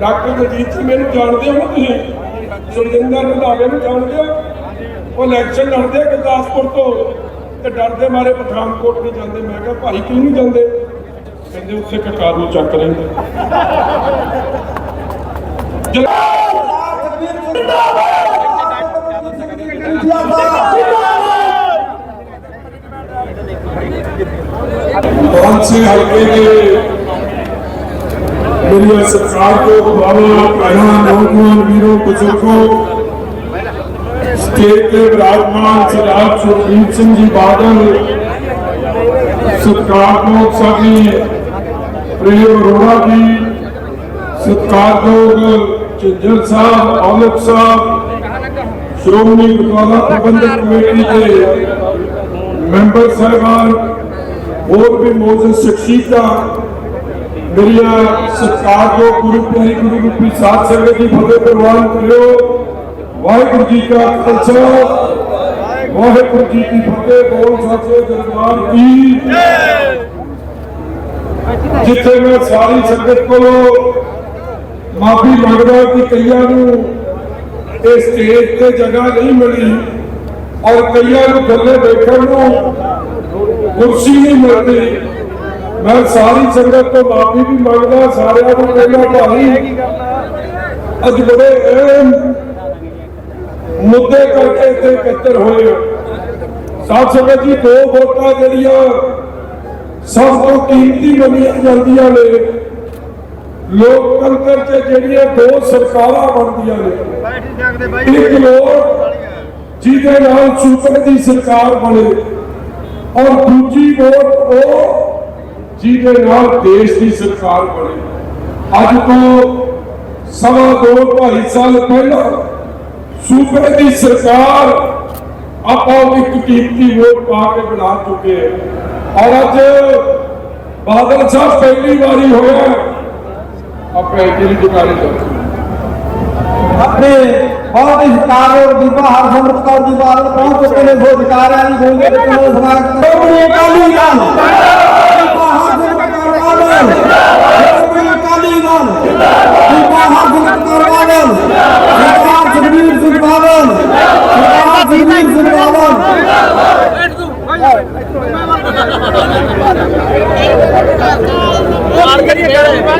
Doctor Gurjeet Singh, ਮੈਨੂੰ ਜਾਣਦੇ ਹੋ ਤੁਸੀਂ? ਸੁਰਿੰਦਰ ਰੰਧਾਵੇ ਨੂੰ ਜਾਣਦੇ ਹੋ? ਉਹ ਇਲੈਕਸ਼ਨ ਲੜਦੇ ਗੁਰਦਾਸਪੁਰ ਤੋਂ। ਤੇ ਡਰਦੇ ਮਾਰੇ ਪਠਾਨਕੋਟ ਨਹੀਂ ਜਾਂਦੇ। ਮੈਂ ਕਿਹਾ, ਭਾਈ, ਕਿਉਂ ਨਹੀਂ ਜਾਂਦੇ? ਕਹਿੰਦੇ, ਉੱਥੇ ਕਕਾਰ ਨੂੰ ਚੱਕ ਰਹੇ ਜਿੰਦਾਬਾਦ ਸਿੰਘ ਹਲਕੇ ਦੇ मेरी सरकार को, बाबा, प्रधान, नौजवान वीरों, बुज़ुर्गों स्टेट के विराजमान सरदार सुखबीर सिंह जी बादल सत्कारत्मक सभी प्रेम अरोड़ा जी सत्कारत्मक झज्जर साहब औलख साहब, श्रोमणी गुरुद्वारा प्रबंधक कमेटी के मेंबर साहबान और भी मौजूद शख्सियत ਮੇਰੀਆਂ ਸਤਿਕਾਰ ਜੋ ਗੁਰੂ ਪਿਆਰੀ ਗੁਰੂ ਰੂਪੀ ਸਾਧ ਸੰਗਤ ਦੀ ਫਤਿਹ ਪ੍ਰਵਾਨ ਕਰਿਓ। ਵਾਹਿਗੁਰੂ ਜੀ ਕਾ ਖਾਲਸਾ, ਵਾਹਿਗੁਰੂ ਜੀ ਕੀ ਫਤਿਹ, ਬੋਲ ਸੱਚੇ ਦਰਬਾਰ ਕੀ। ਜਿੱਥੇ ਮੈਂ ਸਾਰੀ ਸੰਗਤ ਕੋਲੋਂ ਮਾਫੀ ਮੰਗਦਾ ਕਿ ਕਈਆਂ ਨੂੰ ਇਹ ਸਟੇਜ ਤੇ ਜਗ੍ਹਾ ਨਹੀਂ ਮਿਲੀ ਔਰ ਕਈਆਂ ਨੂੰ ਥੱਲੇ ਬੈਠਣ ਨੂੰ ਕੁਰਸੀ ਨਹੀਂ ਮਿਲਦੀ। ਮੈਂ ਸਾਰੀ ਸੰਗਤ ਤੋਂ ਮਾਫੀ ਵੀ ਮੰਗਦਾ, ਸਾਰਿਆਂ ਨੂੰ ਪਹਿਲਾਂ ਭਾਈ, ਅੱਜ ਬੜੇ ਅਹਿਮ ਮੁੱਦੇ ਕਰਕੇ ਇੱਥੇ ਇਕੱਤਰ ਹੋਏ ਆ ਸਾਧ ਸੰਗਤ ਜੀ, ਦੋ ਵੋਟਾਂ ਜਿਹੜੀਆਂ ਸਭ ਤੋਂ ਕੀਮਤੀ ਮੰਨੀਆਂ ਜਾਂਦੀਆਂ ਨੇ। ਲੋਕਤੰਤਰ 'ਚ ਜਿਹੜੀਆਂ ਦੋ ਸਰਕਾਰਾਂ ਬਣਦੀਆਂ ਨੇ। ਇੱਕ ਲੋਕ ਜਿਹਦੇ ਨਾਲ ਸੂਬੇ ਦੀ ਸਰਕਾਰ ਬਣੇ ਔਰ ਦੂਜੀ ਵੋਟ ਉਹ ਜਿਹਦੇ ਨਾਲ ਦੇਸ਼ ਦੀ ਸਰਕਾਰ ਬਣੇ ਅੱਜ ਤੋਂ ਸਵਾ ਦੋ ਢਾਈ ਸਾਲ ਪਹਿਲਾਂ ਸੂਬੇ ਦੀ ਸਰਕਾਰ ਆਪਾਂ ਨੂੰ ਇੱਕ ਕੀਮਤੀ ਵੋਟ ਪਾ ਕੇ ਬਣਾ ਚੁੱਕੇ ਹਾਂ ਔਰ ਅੱਜ ਬਾਦਲ ਸਾਹਿਬ ਪਹਿਲੀ ਵਾਰੀ ਹੋਇਆ ਆਪਾਂ ਜਿਹੜੀ ਦੁਕਾਨੇ ਤੋਂ ਆਪਣੇ ਬਹੁਤ ਹੀ ਸਤਿਕਾਰਯੋਗ ਬੀਬਾ ਹਰਸਿਮਰਤ ਕੌਰ ਜੀ ਬਾਦਲ ਪਹੁੰਚ ਚੁੱਕੇ ਨੇ ਸੋ ਵਿਚਾਰਿਆਂ ਦੀ ਗੋਲੀ ਦੇ ਕੋਲ ਸਮਾਗਮ ਸ਼੍ਰੋਮਣੀ ਅਕਾਲੀ ਦਲ ਬੀਬਾ ਹਰਸਿਮਰਤ ਕੌਰ ਬਾਦਲ ਸ਼੍ਰੋਮਣੀ ਅਕਾਲੀ ਦਲ ਬੀਬਾ ਹਰਸਿਮਰਤ ਕੌਰ ਬਾਦਲ ਸਰਦਾਰ ਸੁਖਬੀਰ ਸਿੰਘ ਬਾਦਲ ਸਰਦਾਰ ਸੁਖਬੀਰ ਸਿੰਘ ਬਾਦਲ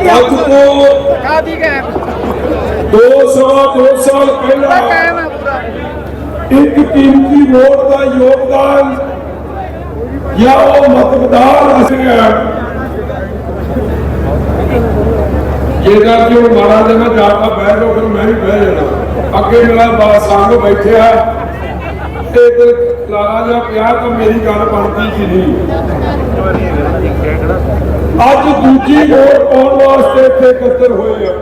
ਅੱਜ ਤੋਂ ਦੋ ਸਵਾ ਦੋ ਸਾਲ ਪਹਿਲਾਂ ਇੱਕ ਕੀਮਤੀ ਵੋਟ ਦਾ ਯੋਗਦਾਨ ਜਾਂ ਉਹ ਮਤਦਾਰ ਸੀਗਾ ਜੇਕਰ ਕਿ ਉਹ ਮਾਰਾ ਜਨਾ ਜਾ ਕੇ ਬਹਿ ਜਾਓ, ਫਿਰ ਮੈਂ ਵੀ ਬਹਿ ਜਾਣਾ। ਅੱਗੇ ਮੇਰਾ ਬਾ ਬੈਠਿਆ ਤੇ ਦਿਲ ਲਾਰਾ ਜਿਹਾ ਪਿਆ ਤਾਂ ਮੇਰੀ ਗੱਲ ਬਣਦੀ ਕਿ ਨਹੀਂ। ਅੱਜ ਦੂਜੀ ਵੋਟ ਪਾਉਣ ਵਾਸਤੇ ਇੱਥੇ ਇਕੱਤਰ ਹੋਏ ਆ।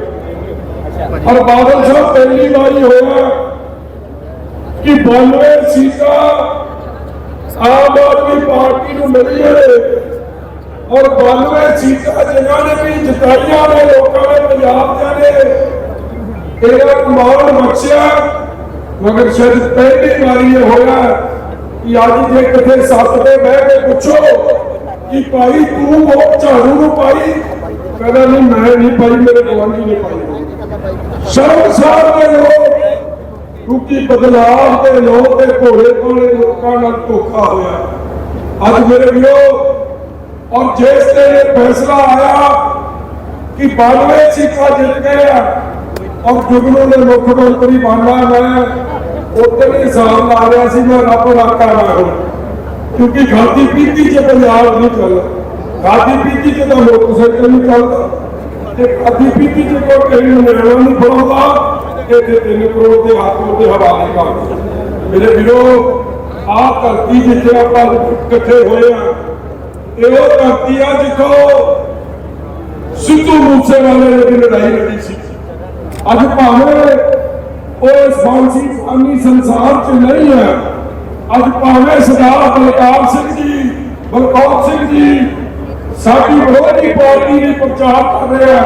ਔਰ ਬਾਦਲ ਸਾਹਿਬ ਪਹਿਲੀ ਵਾਰੀ ਹੋਇਆ ਕਿ 92 ਸੀਟਾਂ ਆਮ ਆਦਮੀ ਪਾਰਟੀ ਨੂੰ ਮਿਲੀਆਂ ਨੇ ਔਰ 92 ਸੀਟਾਂ ਜਿਨ੍ਹਾਂ ਨੇ ਵੀ ਜਿਤਾਈਆਂ ਨੇ ਲੋਕਾਂ ਨੇ, ਪੰਜਾਬ ਦੇ ਨੇ ਇਹਦਾ ਕਮਾਲ ਬਖਸ਼ਿਆ ਮਗਰ ਸ਼ਾਇਦ ਪਹਿਲੀ ਵਾਰੀ ਇਹ ਹੋਇਆ ਕਿ ਅੱਜ ਜੇ ਕਿਤੇ ਸੱਤ ਤੇ ਬਹਿ ਕੇ ਪੁੱਛੋ ਕਿ ਭਾਈ ਤੂੰ ਉਹ ਝਾੜੂ ਨੂੰ ਪਾਈ? ਕਹਿੰਦਾ, ਨਹੀਂ, ਮੈਂ ਨਹੀਂ ਪਾਈ, ਮੇਰੇ ਗਵਾਂਢੀ ਨੇ ਪਾਈ। ਸ਼ਰਮਸਾਰ ਦੇ ਲੋਕ ਕਿਉਂਕਿ ਬਦਲਾਵ ਦੇ ਲੋਕ ਤੇ ਘੋੜੇ ਕੋਲੇ ਲੋਕਾਂ ਨਾਲ ਧੋਖਾ ਹੋਇਆ। ਅੱਜ ਮੇਰੇ ਵੀਰੋ, ਔਰ ਜਿਸ ਤੇ ਇਹ ਫੈਸਲਾ ਆਇਆ ਕਿ 92 ਸੀਟਾਂ ਜਿੱਤ ਗਏ ਆ, ਔਰ ਜੁਗਨੂ ਨੇ ਮੁੱਖ ਮੰਤਰੀ ਬਣਨਾ ਮੈਂ ਉੱਤੇ ਵੀ ਹਿਸਾਬ ਲਾ ਰਿਹਾ ਸੀ, ਮੈਂ ਰੱਬ ਰਾਖਾ ਨਾ ਹੁਣ ਕਿਉਂਕਿ ਗਾਦੀ ਪੀਤੀ ਚ ਪੰਜਾਬ ਨਹੀਂ ਚੱਲ ਗਾਦੀ ਪੀਤੀ ਚ ਤਾਂ ਮੋਟਰਸਾਈਕਲ ਨਹੀਂ ਚੱਲਦਾ। ਤੇ ਖਾਦੀ ਪੀਤੀ ਚ ਕੋਈ ਕਹੀ ਨਿਆਣਾ ਨਹੀਂ ਬਣਾਉਂਦਾ ਇਹ 3 ਕਰੋੜ ਦੇ ਹੱਥ ਉੱਤੇ ਹਵਾਲੇ ਕਰ ਮੇਰੇ ਵੀਰੋ, ਆਹ ਧਰਤੀ ਜਿੱਥੇ ਆਪਾਂ ਇਕੱਠੇ ਹੋਏ ਆ ਇਹ ਉਹ ਧਰਤੀ ਆ ਜਿੱਥੋਂ ਸਿੱਧੂ ਮੂਸੇਵਾਲੇ ਨੇ ਵੀ ਲੜਾਈ ਲੜੀ ਸੀ। ਅੱਜ ਭਾਵੇਂ ਉਹ ਇਸ ਫਾਂਸੀ ਫਾਨੀ ਸੰਸਾਰ 'ਚ ਨਹੀਂ ਹੈ, ਅੱਜ ਭਾਵੇਂ ਸਰਦਾਰ ਬਲਕਾਰ ਸਿੰਘ ਜੀ, ਬਲਕੌਰ ਸਿੰਘ ਜੀ ਸਾਡੀ ਵਿਰੋਧੀ ਪਾਰਟੀ ਦੇ ਪ੍ਰਚਾਰ ਕਰ ਰਹੇ ਆ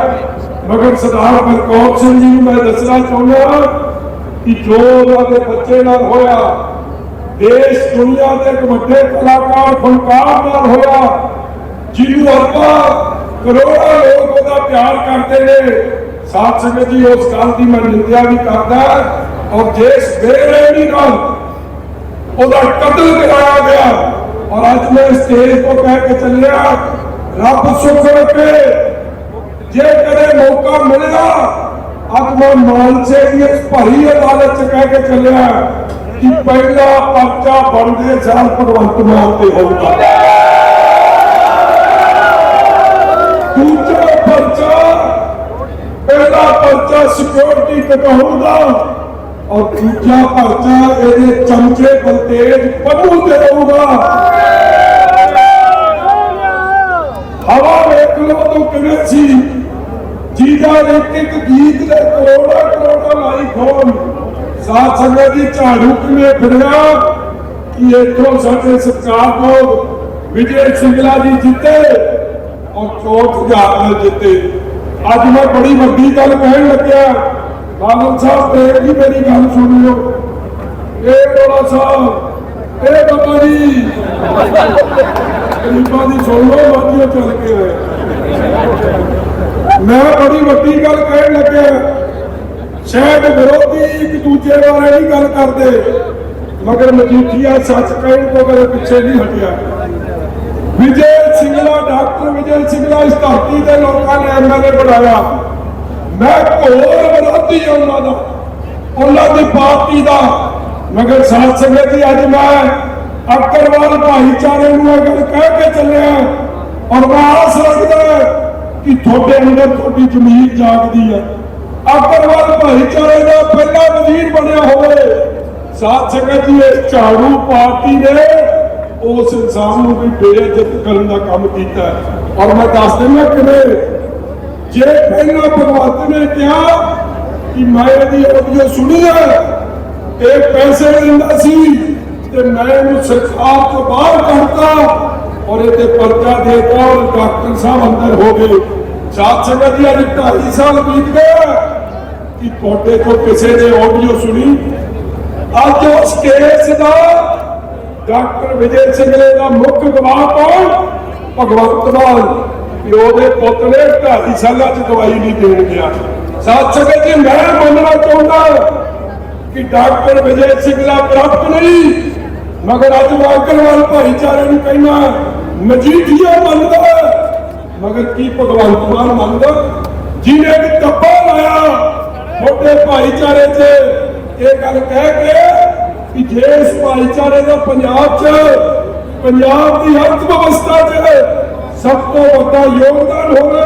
ਮਗਰ ਸਰਦਾਰ ਬਲਕੌਰ ਸਿੰਘ ਜੀ ਨੂੰ ਮੈਂ ਦੱਸਣਾ ਚਾਹੁੰਦਾ ਕਿ ਜੋ ਉਹਨਾਂ ਦੇ ਬੱਚੇ ਨਾਲ ਹੋਇਆ, ਦੇਸ਼, ਦੁਨੀਆ ਦੇ ਇੱਕ ਵੱਡੇ ਕਲਾਕਾਰ ਫਨਕਾਰ ਨਾਲ ਹੋਇਆ, ਜਿਹਨੂੰ ਆਪਾਂ ਕਰੋੜਾਂ ਲੋਕ ਉਹਦਾ ਪਿਆਰ ਕਰਦੇ ਨੇ, ਸਾਧ ਸੰਗਤ ਜੀ, ਉਸ ਗੱਲ ਦੀ ਮੈਂ ਨਿੰਦਿਆ ਵੀ ਕਰਦਾ ਔਰ ਜਿਸ ਬੇਰਹਿਮੀ ਨਾਲ ਉਹਦਾ ਕਤਲ ਕਰਾਇਆ ਗਿਆ। ਔਰ ਅੱਜ ਮੈਂ ਸਟੇਜ ਤੋਂ ਕਹਿ ਕੇ ਚੱਲਿਆ, ਰੱਬ ਸੁਖ ਰੱਖੇ ਜੇ ਕਦੇ ਮੌਕਾ ਮਿਲਿਆ ਅੱਜ ਮੈਂ ਮਾਨਸੇ ਦੀ ਇਸ ਭਰੀ ਅਦਾਲਤ ਚ ਕਹਿ ਕੇ ਚੱਲਿਆ ਕਿ ਪਹਿਲਾ ਪਰਚਾ ਬਣਦੇ ਸਾਲ ਭਗਵੰਤ ਮਾਨ ਤੇ ਹੋਊਗਾ ਦੂਜਾ ਪਰਚਾ ਪਹਿਲਾ ਪਰਚਾ ਸਿਕਿਉਰਿਟੀ ਕਟਾਉਣ ਦਾ ਔਰ ਦੂਜਾ ਪਰਚਾ ਇਹਦੇ ਚਮਚੇ ਬਲਤੇਜ ਪੰਨੂ ਤੇ ਹੋਊਗਾ ਹਵਾ ਵੇਖ ਲੋ ਤੂੰ ਕਿਵੇਂ ਸੀ ਜੀਦਾ ਇੱਕ ਇੱਕ ਗੀਤ ਦੇ ਕਰੋੜਾ ਕਰੋੜਾ ਲਾਈ ਖੋਲ ਸਾਧ ਸੰਗਤ ਦੀ ਝਾੜੂ ਕਿਵੇਂ ਫਿਰਿਆ ਕਿ ਇੱਥੋਂ ਸਾਡੇ ਸਰਕਾਰ ਤੋਂ ਵਿਜੇ ਸਿੰਗਲਾ ਜੀ ਜਿੱਤੇ ਔਰ ਚੋਟ ਹਜ਼ਾਰ ਨਾਲ ਜਿੱਤੇ ਅੱਜ ਮੈਂ ਬੜੀ ਵੱਡੀ ਗੱਲ ਕਹਿਣ ਲੱਗਿਆ ਬਾਦਲ ਸਾਹਿਬ ਤੇ ਵੀ ਮੇਰੀ ਗੱਲ ਸੁਣ ਲਿਓ ਇਹ ਟੋਲਾ ਸਾਹਿਬ ਇਹ ਬਾਬਾ ਜੀ ਗਰੀਬਾਂ ਦੀ ਸੁਣ ਲਓ ਮਰਜ਼ੀ ਉਹ ਚੱਲ ਕੇ ਆਏ ਮੈਂ ਬੜੀ ਵੱਡੀ ਗੱਲ ਕਹਿਣ ਲੱਗਿਆ। ਸ਼ਾਇਦ ਵਿਰੋਧੀ ਇੱਕ ਦੂਜੇ ਬਾਰੇ ਨਹੀਂ ਗੱਲ ਕਰਦੇ, ਮਗਰ ਮਜੀਠੀਆ ਸੱਚ ਕਹਿਣ ਤੋਂ ਕਦੇ ਪਿੱਛੇ ਨਹੀਂ ਹਟਿਆ। ਵਿਜੇ ਸਿੰਗਲਾ, ਡਾਕਟਰ ਵਿਜੇ ਸਿੰਗਲਾ ਇਸ ਧਰਤੀ ਦੇ ਲੋਕਾਂ ਨੇ ਐਮਐਲਏ ਬਣਾਇਆ। ਮੈਂ ਘੋਰ ਵਿਰੋਧੀ ਹਾਂ ਉਹਨਾਂ ਦਾ, ਉਹਨਾਂ ਦੀ ਪਾਰਟੀ ਦਾ। ਮਗਰ ਸਾਧ ਸੰਗਤ ਜੀ ਅੱਜ ਮੈਂ ਅੱਕਰਵਾਲ ਭਾਈਚਾਰੇ ਨੂੰ ਇਹ ਗੱਲ ਕਹਿ ਕੇ ਚੱਲਿਆ ਔਰ ਮੈਂ ਆਸ ਰੱਖਦਾ ਕਿ ਤੁਹਾਡੇ ਅੰਦਰ ਤੁਹਾਡੀ ਜ਼ਮੀਰ ਜਾਗਦੀ ਹੈ। ਅੱਕਰਵਾਲ ਭਾਈਚਾਰੇ ਦਾ ਪਹਿਲਾ ਵਜ਼ੀਰ ਬਣਿਆ ਹੋਵੇ। ਸਾਧ ਸੰਗਤ ਜੀ ਇਸ ਝਾੜੂ ਪਾਰਟੀ ਨੇ। ਉਸ ਇਨਸਾਨ ਨੂੰ ਵੀ ਬੇਇੱਜ਼ਤ ਕਰਨ ਦਾ ਕੰਮ ਕੀਤਾ ਔਰ ਮੈਂ ਦੱਸ ਦਿੰਦਾ ਕਿਵੇਂ? ਜੇ ਪਹਿਲਾਂ ਭਗਵੰਤ ਨੇ ਕਿਹਾ ਕਿ ਮੈਂ ਇਹਦੀ ਆਡੀਓ ਸੁਣੀ ਹੈ ਇਹ ਪੈਸੇ ਲੈਂਦਾ ਸੀ, ਤੇ ਮੈਂ ਇਹਨੂੰ ਸਰਕਾਰ ਤੋਂ ਬਾਹਰ ਕੱਢਤਾ, ਔਰ ਇਹਦੇ ਪਰਚਾ ਦੇਤਾ ਔਰ ਡਾਕਟਰ ਸਾਹਿਬ ਅੰਦਰ ਹੋ ਗਏ। ਸਾਧ ਸੰਗਤ ਜੀ ਅੱਜ 2.5 ਸਾਲ ਬੀਤ ਗਏ ਕਿ ਤੁਹਾਡੇ ਤੋਂ ਕਿਸੇ ਨੇ ਆਡੀਓ ਸੁਣੀ? ਅੱਜ ਉਸ ਕੇਸ ਦਾ ਡਾਕਟਰ ਵਿਜੇ ਸਿੰਘਲੇ ਦਾ ਮੁੱਖ ਗਵਾਹ ਕੌਣ? ਭਗਵੰਤ ਮਾਨ, ਕਿ ਉਹਦੇ ਪੁੱਤ ਨੇ ਢਾਈ ਸਾਲਾਂ ਚ ਦਵਾਈ ਨਹੀਂ ਦੇਣ ਗਿਆ। ਸਾਥ ਸੰਗਤ ਜੀ, ਮੈਂ ਮੰਨਣਾ ਚਾਹੁੰਦਾ ਕਿ ਡਾਕਟਰ ਵਿਜੇ ਸਿੰਘਲਾ ਪ੍ਰਾਪਤ ਨਹੀਂ, ਮਗਰ ਅੱਜ ਵਾਗਰਵਾਲ ਭਾਈਚਾਰੇ ਨੂੰ ਕਹਿਣਾ ਮਜੀਠੀਆ ਮੰਨਦਾ। ਮਗਰ ਕੀ ਭਗਵੰਤ ਮਾਨ ਮੰਨਦਾ? ਜਿਹਨੇ ਇੱਕ ਟੱਪਾ ਲਾਇਆ ਮੋਟੇ ਭਾਈਚਾਰੇ 'ਚ, ਇਹ ਗੱਲ ਕਹਿ ਕੇ ਕਿ ਜੇ ਇਸ ਭਾਈਚਾਰੇ ਦਾ ਪੰਜਾਬ 'ਚ, ਪੰਜਾਬ ਦੀ ਅਰਥ ਵਿਵਸਥਾ 'ਚ ਸਭ ਤੋਂ ਵੱਡਾ ਯੋਗਦਾਨ ਹੋਵੇ,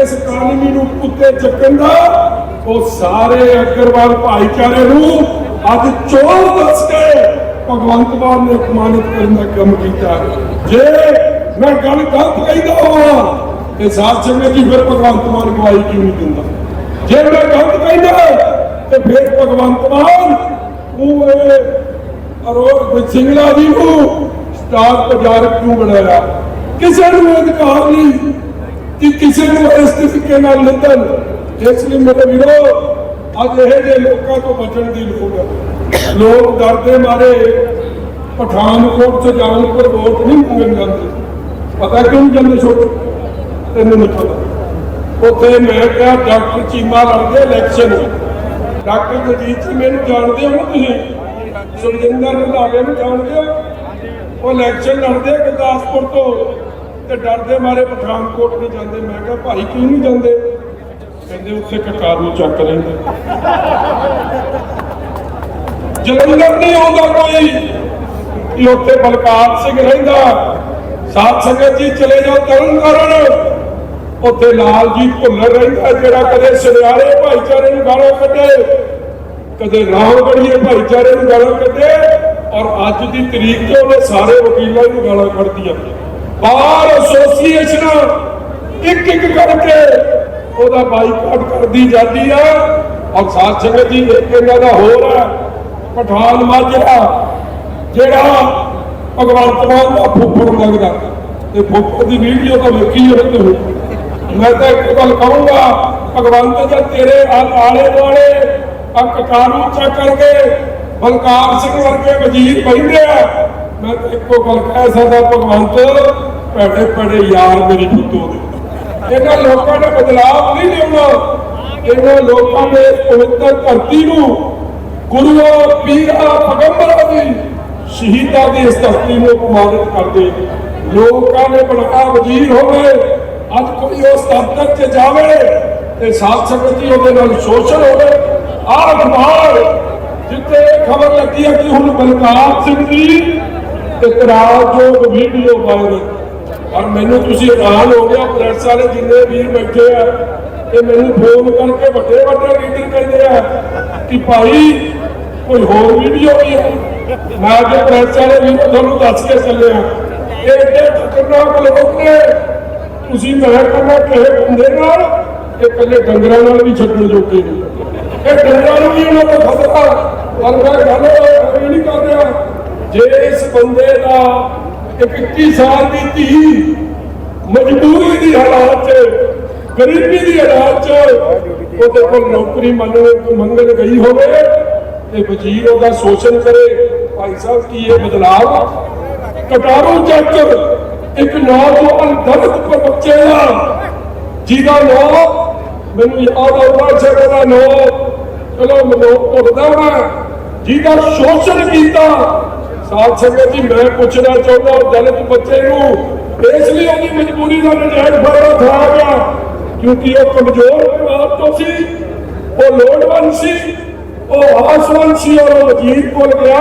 ਇਸ ਇਕਾਨਮੀ ਨੂੰ ਉੱਤੇ ਚੱਕਣ ਦਾ, ਉਹ ਸਾਰੇ ਅਗਰਵਾਲ ਭਾਈਚਾਰੇ ਨੂੰ ਅੱਜ ਚੋਰ ਦੱਸ ਕੇ ਭਗਵੰਤ ਮਾਨ ਨੇ ਅਪਮਾਨਿਤ ਕਰਨ ਦਾ ਕੰਮ ਕੀਤਾ। ਜੇ ਮੈਂ ਗੱਲ ਗਲਤ ਕਹਿੰਦਾ ਹਾਂ ਤੇ ਸਾਧ ਸੰਗਤ ਜੀ ਫਿਰ ਭਗਵੰਤ ਮਾਨ ਗਵਾਹੀ ਕਿਉਂ ਨਹੀਂ ਦਿੰਦਾ? ਜੇ ਮੈਂ ਗਲਤ ਕਹਿੰਦਾ ਤੇ ਫਿਰ ਭਗਵੰਤ ਮਾਨ ਉਹ ਅਰੋੜ ਸਿੰਘਲਾ ਜੀ ਨੂੰ ਸਟਾਰ ਪ੍ਰਚਾਰਕ ਕਿਉਂ ਬਣਾਇਆ? ਕਿਸੇ ਨੂੰ ਅਧਿਕਾਰ ਨਹੀਂ ਕਿ ਕਿਸੇ ਨੂੰ ਇਸ ਤਰੀਕੇ ਨਾਲ ਲੱਦਣ। ਇਸ ਲਈ ਮੇਰੇ ਵੀਰੋ, ਅੱਜ ਇਹ ਜਿਹੇ ਲੋਕਾਂ ਤੋਂ ਬਚਣ ਦੀ ਲੋੜ ਹੈ। ਲੋਕ ਡਰਦੇ ਮਾਰੇ। ਪਠਾਨਕੋਟ ਤੋਂ ਜਾਨਪੁਰ ਵੋਟ ਨਹੀਂ ਮੰਗਣ ਜਾਂਦੇ। ਪਤਾ ਕਿਉਂ ਨਹੀਂ ਜਾਂਦੇ ਛੋਟੇ ਤੈਨੂੰ ਨਹੀਂ ਪਤਾ। ਉੱਥੇ ਮੈਂ ਕਿਹਾ, ਡਾਕਟਰ ਚੀਮਾ ਲੜਦੇ ਇਲੈਕਸ਼ਨ ਡਾਕਟਰ ਗੁਰਜੀਤ ਸਿੰਘ ਮੈਨੂੰ ਜਾਣਦੇ ਹੋ ਨਾ ਤੁਸੀਂ? ਸੁਰਜਿੰਦਰ ਰੰਧਾਵੇ ਨੂੰ ਜਾਣਦੇ ਹੋ? ਉਹ ਇਲੈਕਸ਼ਨ ਲੜਦੇ ਗੁਰਦਾਸਪੁਰ ਤੋਂ। ਤੇ ਡਰਦੇ ਮਾਰੇ ਪਠਾਨਕੋਟ ਨਹੀਂ ਜਾਂਦੇ। ਮੈਂ ਕਿਹਾ, ਭਾਈ ਕਿਉਂ ਨਹੀਂ ਜਾਂਦੇ? ਕਹਿੰਦੇ, ਉੱਥੇ ਕਕਾਰ ਨੂੰ ਚੱਕ ਲੈਂਦੇ। ਜਲੰਧਰ ਨਹੀਂ ਆਉਂਦਾ ਕੋਈ। ਕਿ ਉੱਥੇ ਬਲਕਾਰ ਸਿੰਘ ਰਹਿੰਦਾ। ਸਾਧ ਸੰਗਤ ਜੀ, ਚਲੇ ਜਾਓ ਤਰਨ ਤਾਰਨ। ਉੱਥੇ ਲਾਲਜੀਤ ਭੁੱਲਰ ਰਹਿੰਦਾ, ਜਿਹੜਾ ਕਦੇ ਸੁਨਿਆਰੇ ਭਾਈਚਾਰੇ ਨੂੰ ਗਾਲਾਂ ਕੱਢੇ, ਕਦੇ ਰਾਮਗੜੀਏ ਭਾਈਚਾਰੇ ਨੂੰ ਗਾਲਾਂ ਕੱਢੇ, ਔਰ ਅੱਜ ਦੀ ਤਰੀਕ ਤੇ ਉਹਨੇ ਸਾਰੇ ਵਕੀਲਾਂ ਨੂੰ ਗਾਲਾਂ ਕੱਢਦੀਆਂ ਬਾਰ ਐਸੋਸੀਏਸ਼ਨਾਂ ਇੱਕ ਇੱਕ ਕਰਕੇ ਉਹਦਾ ਬਾਈਕਾਟ ਕਰਦੀ ਜਾਂਦੀ ਆ, ਔਰ ਸਾਧ ਸੰਗਤ ਜੀ, ਇੱਕ ਇਹਨਾਂ ਦਾ ਹੋਰ ਹੈ ਪਠਾਨ ਮਾਜਰਾ, ਜਿਹੜਾ ਭਗਵੰਤ ਮਾਨ ਦਾ ਫੁੱਫੜ ਲੱਗਦਾ। ਤੇ ਫੁੱਫੜ ਦੀ ਵੀਡੀਓ ਤਾਂ ਵੇਖੀ ਹੋਵੇ ਤੁਸੀਂ ਮੈਂ ਤਾਂ ਇੱਕ ਗੱਲ ਕਹੂੰਗਾ, ਭਗਵੰਤ ਜੀ, ਤੇਰੇ ਆਲੇ ਦੁਆਲੇ ਅੰਕ ਕਾਨੂੰਨ ਚੱਕ ਕਰਕੇ ਬਲਕਾਰ ਸਿੰਘ ਵਰਗੇ ਵਜ਼ੀਰ ਬੈਠੇ ਆ। ਮੈਂ ਤਾਂ ਇੱਕੋ ਗੱਲ ਕਹਿ ਸਕਦਾ, ਭਗਵੰਤ, ਭੈੜੇ ਭੈੜੇ ਯਾਰ ਮੇਰੀ ਪੁੱਤੋ ਦੇ। ਇਹਨਾਂ ਲੋਕਾਂ ਨੇ ਬਦਲਾਅ ਨਹੀਂ ਲਿਆਉਣਾ। ਇਹਨਾਂ ਲੋਕਾਂ ਨੇ ਇਸ ਪਵਿੱਤਰ ਧਰਤੀ ਨੂੰ ਗੁਰੂਆਂ ਪੀਰਾਂ ਪੈਗੰਬਰਾਂ ਦੀ ਸ਼ਹੀਦਾਂ ਦੀ ਇਸ ਧਰਤੀ ਨੂੰ ਅਪਮਾਨਿਤ ਕਰਦੇ। ਲੋਕਾਂ ਨੇ ਬੜਾ ਵਜ਼ੀਰ ਹੋਵੇ, ਅੱਜ ਕੋਈ ਉਸ ਦਫ਼ਤਰ 'ਚ ਜਾਵੇ ਤੇ ਸਾਧ ਸੰਗਤ ਜੀ ਉਹਦੇ ਨਾਲ ਸ਼ੋਸ਼ਣ ਹੋਵੇ। ਆਹ ਅਖਬਾਰ ਜਿੱਥੇ ਖਬਰ ਲੱਗੀ ਹੈ ਕਿ ਹੁਣ ਬਲਕਾਰ ਸਿੰਘ ਜੀ ਇਤਰਾਜ਼ਯੋਗ ਵੀਡੀਓ ਵਾਇਰਲ। ਔਰ ਮੈਨੂੰ ਤੁਸੀਂ ਹੈਰਾਨ ਹੋ ਗਿਆ ਪ੍ਰੈਸ ਵਾਲੇ ਜਿੰਨੇ ਵੀਰ ਬੈਠੇ ਆ ਇਹ ਮੈਨੂੰ ਫੋਨ ਕਰਕੇ ਵੱਡੇ ਵੱਡੇ ਲੀਡਰ ਕਹਿੰਦੇ ਆ ਕਿ ਭਾਈ, ਕੋਈ ਹੋਰ ਵੀਡੀਓ ਵੀ ਹੈ? ਮੈਂ ਅੱਜ ਪ੍ਰੈਸ ਵਾਲੇ ਵੀਰ ਤੁਹਾਨੂੰ ਦੱਸ ਕੇ ਚੱਲਿਆ। ਇਹ ਏਡੇ ਖਤਰਨਾਕ ਲੋਕ ਨੇ। ਤੁਸੀਂ ਮੈਂ ਕਹਿੰਦਾ, ਕਿਸੇ ਬੰਦੇ ਨਾਲ ਇਹ ਇਕੱਲੇ ਡੰਗਰਾਂ ਨਾਲ ਵੀ ਛੱਡਣ ਜੋਗੇ ਨੇ। ਇਹ ਡੰਗਰਾਂ ਨੂੰ ਵੀ ਉਹਨਾਂ ਦਾ ਖਤਰਾ। ਪਰ ਮੈਂ ਗੱਲ ਇਹ ਨਹੀਂ ਕਰ ਰਿਹਾ। ਜੇ ਇਸ ਬੰਦੇ ਦਾ ਇੱਕ 21 ਸਾਲ ਦੀ ਧੀ ਮਜਬੂਰੀ ਦੀ ਹਾਲਾਤ 'ਚ, ਗਰੀਬੀ ਦੀ ਹਾਲਾਤ 'ਚ ਉਹਦੇ ਕੋਲ ਨੌਕਰੀ ਮੰਗਣ ਮੰਗਣ ਗਈ ਹੋਵੇ ਤੇ ਵਜ਼ੀਰ ਉਹਦਾ ਸ਼ੋਸ਼ਣ ਕਰੇ। ਭਾਈ ਸਾਹਿਬ, ਕੀ ਇਹ ਬਦਲਾਅ ਕਟਾਰੂ ਜੱਟ ਇੱਕ ਨੌਜਵਾਨ ਦਲਿਤ ਕੋ ਬੱਚੇ ਦਾ। ਜਿਹਦਾ ਨਾਮ ਮੈਨੂੰ ਯਾਦ ਆਉਂਦਾ ਸੀ ਉਹਦਾ ਨਾਮ ਚਲੋ, ਮੈਨੂੰ ਭੁੱਲਦਾ ਮੈਂ। ਜਿਹਦਾ ਸ਼ੋਸ਼ਣ ਕੀਤਾ। ਸਾਧ ਸੰਗਤ ਜੀ, ਮੈਂ ਪੁੱਛਣਾ ਚਾਹੁੰਦਾ ਉਹ ਦਲਿਤ ਬੱਚੇ ਨੂੰ, ਇਸ ਲਈ ਉਹਦੀ ਮਜਬੂਰੀ ਦਾ ਨਜਾਇਜ਼ ਫਾਇਦਾ ਉਠਾਇਆ ਗਿਆ। ਕਿਉਂਕਿ ਉਹ ਕਮਜ਼ੋਰ ਪਰਿਵਾਰ ਤੋਂ ਸੀ, ਉਹ ਲੋੜਵੰਦ ਸੀ। ਉਹ ਆਸਵੰਦ ਸੀ ਔਰ ਉਹ ਵਜ਼ੀਰ ਕੋਲ ਗਿਆ।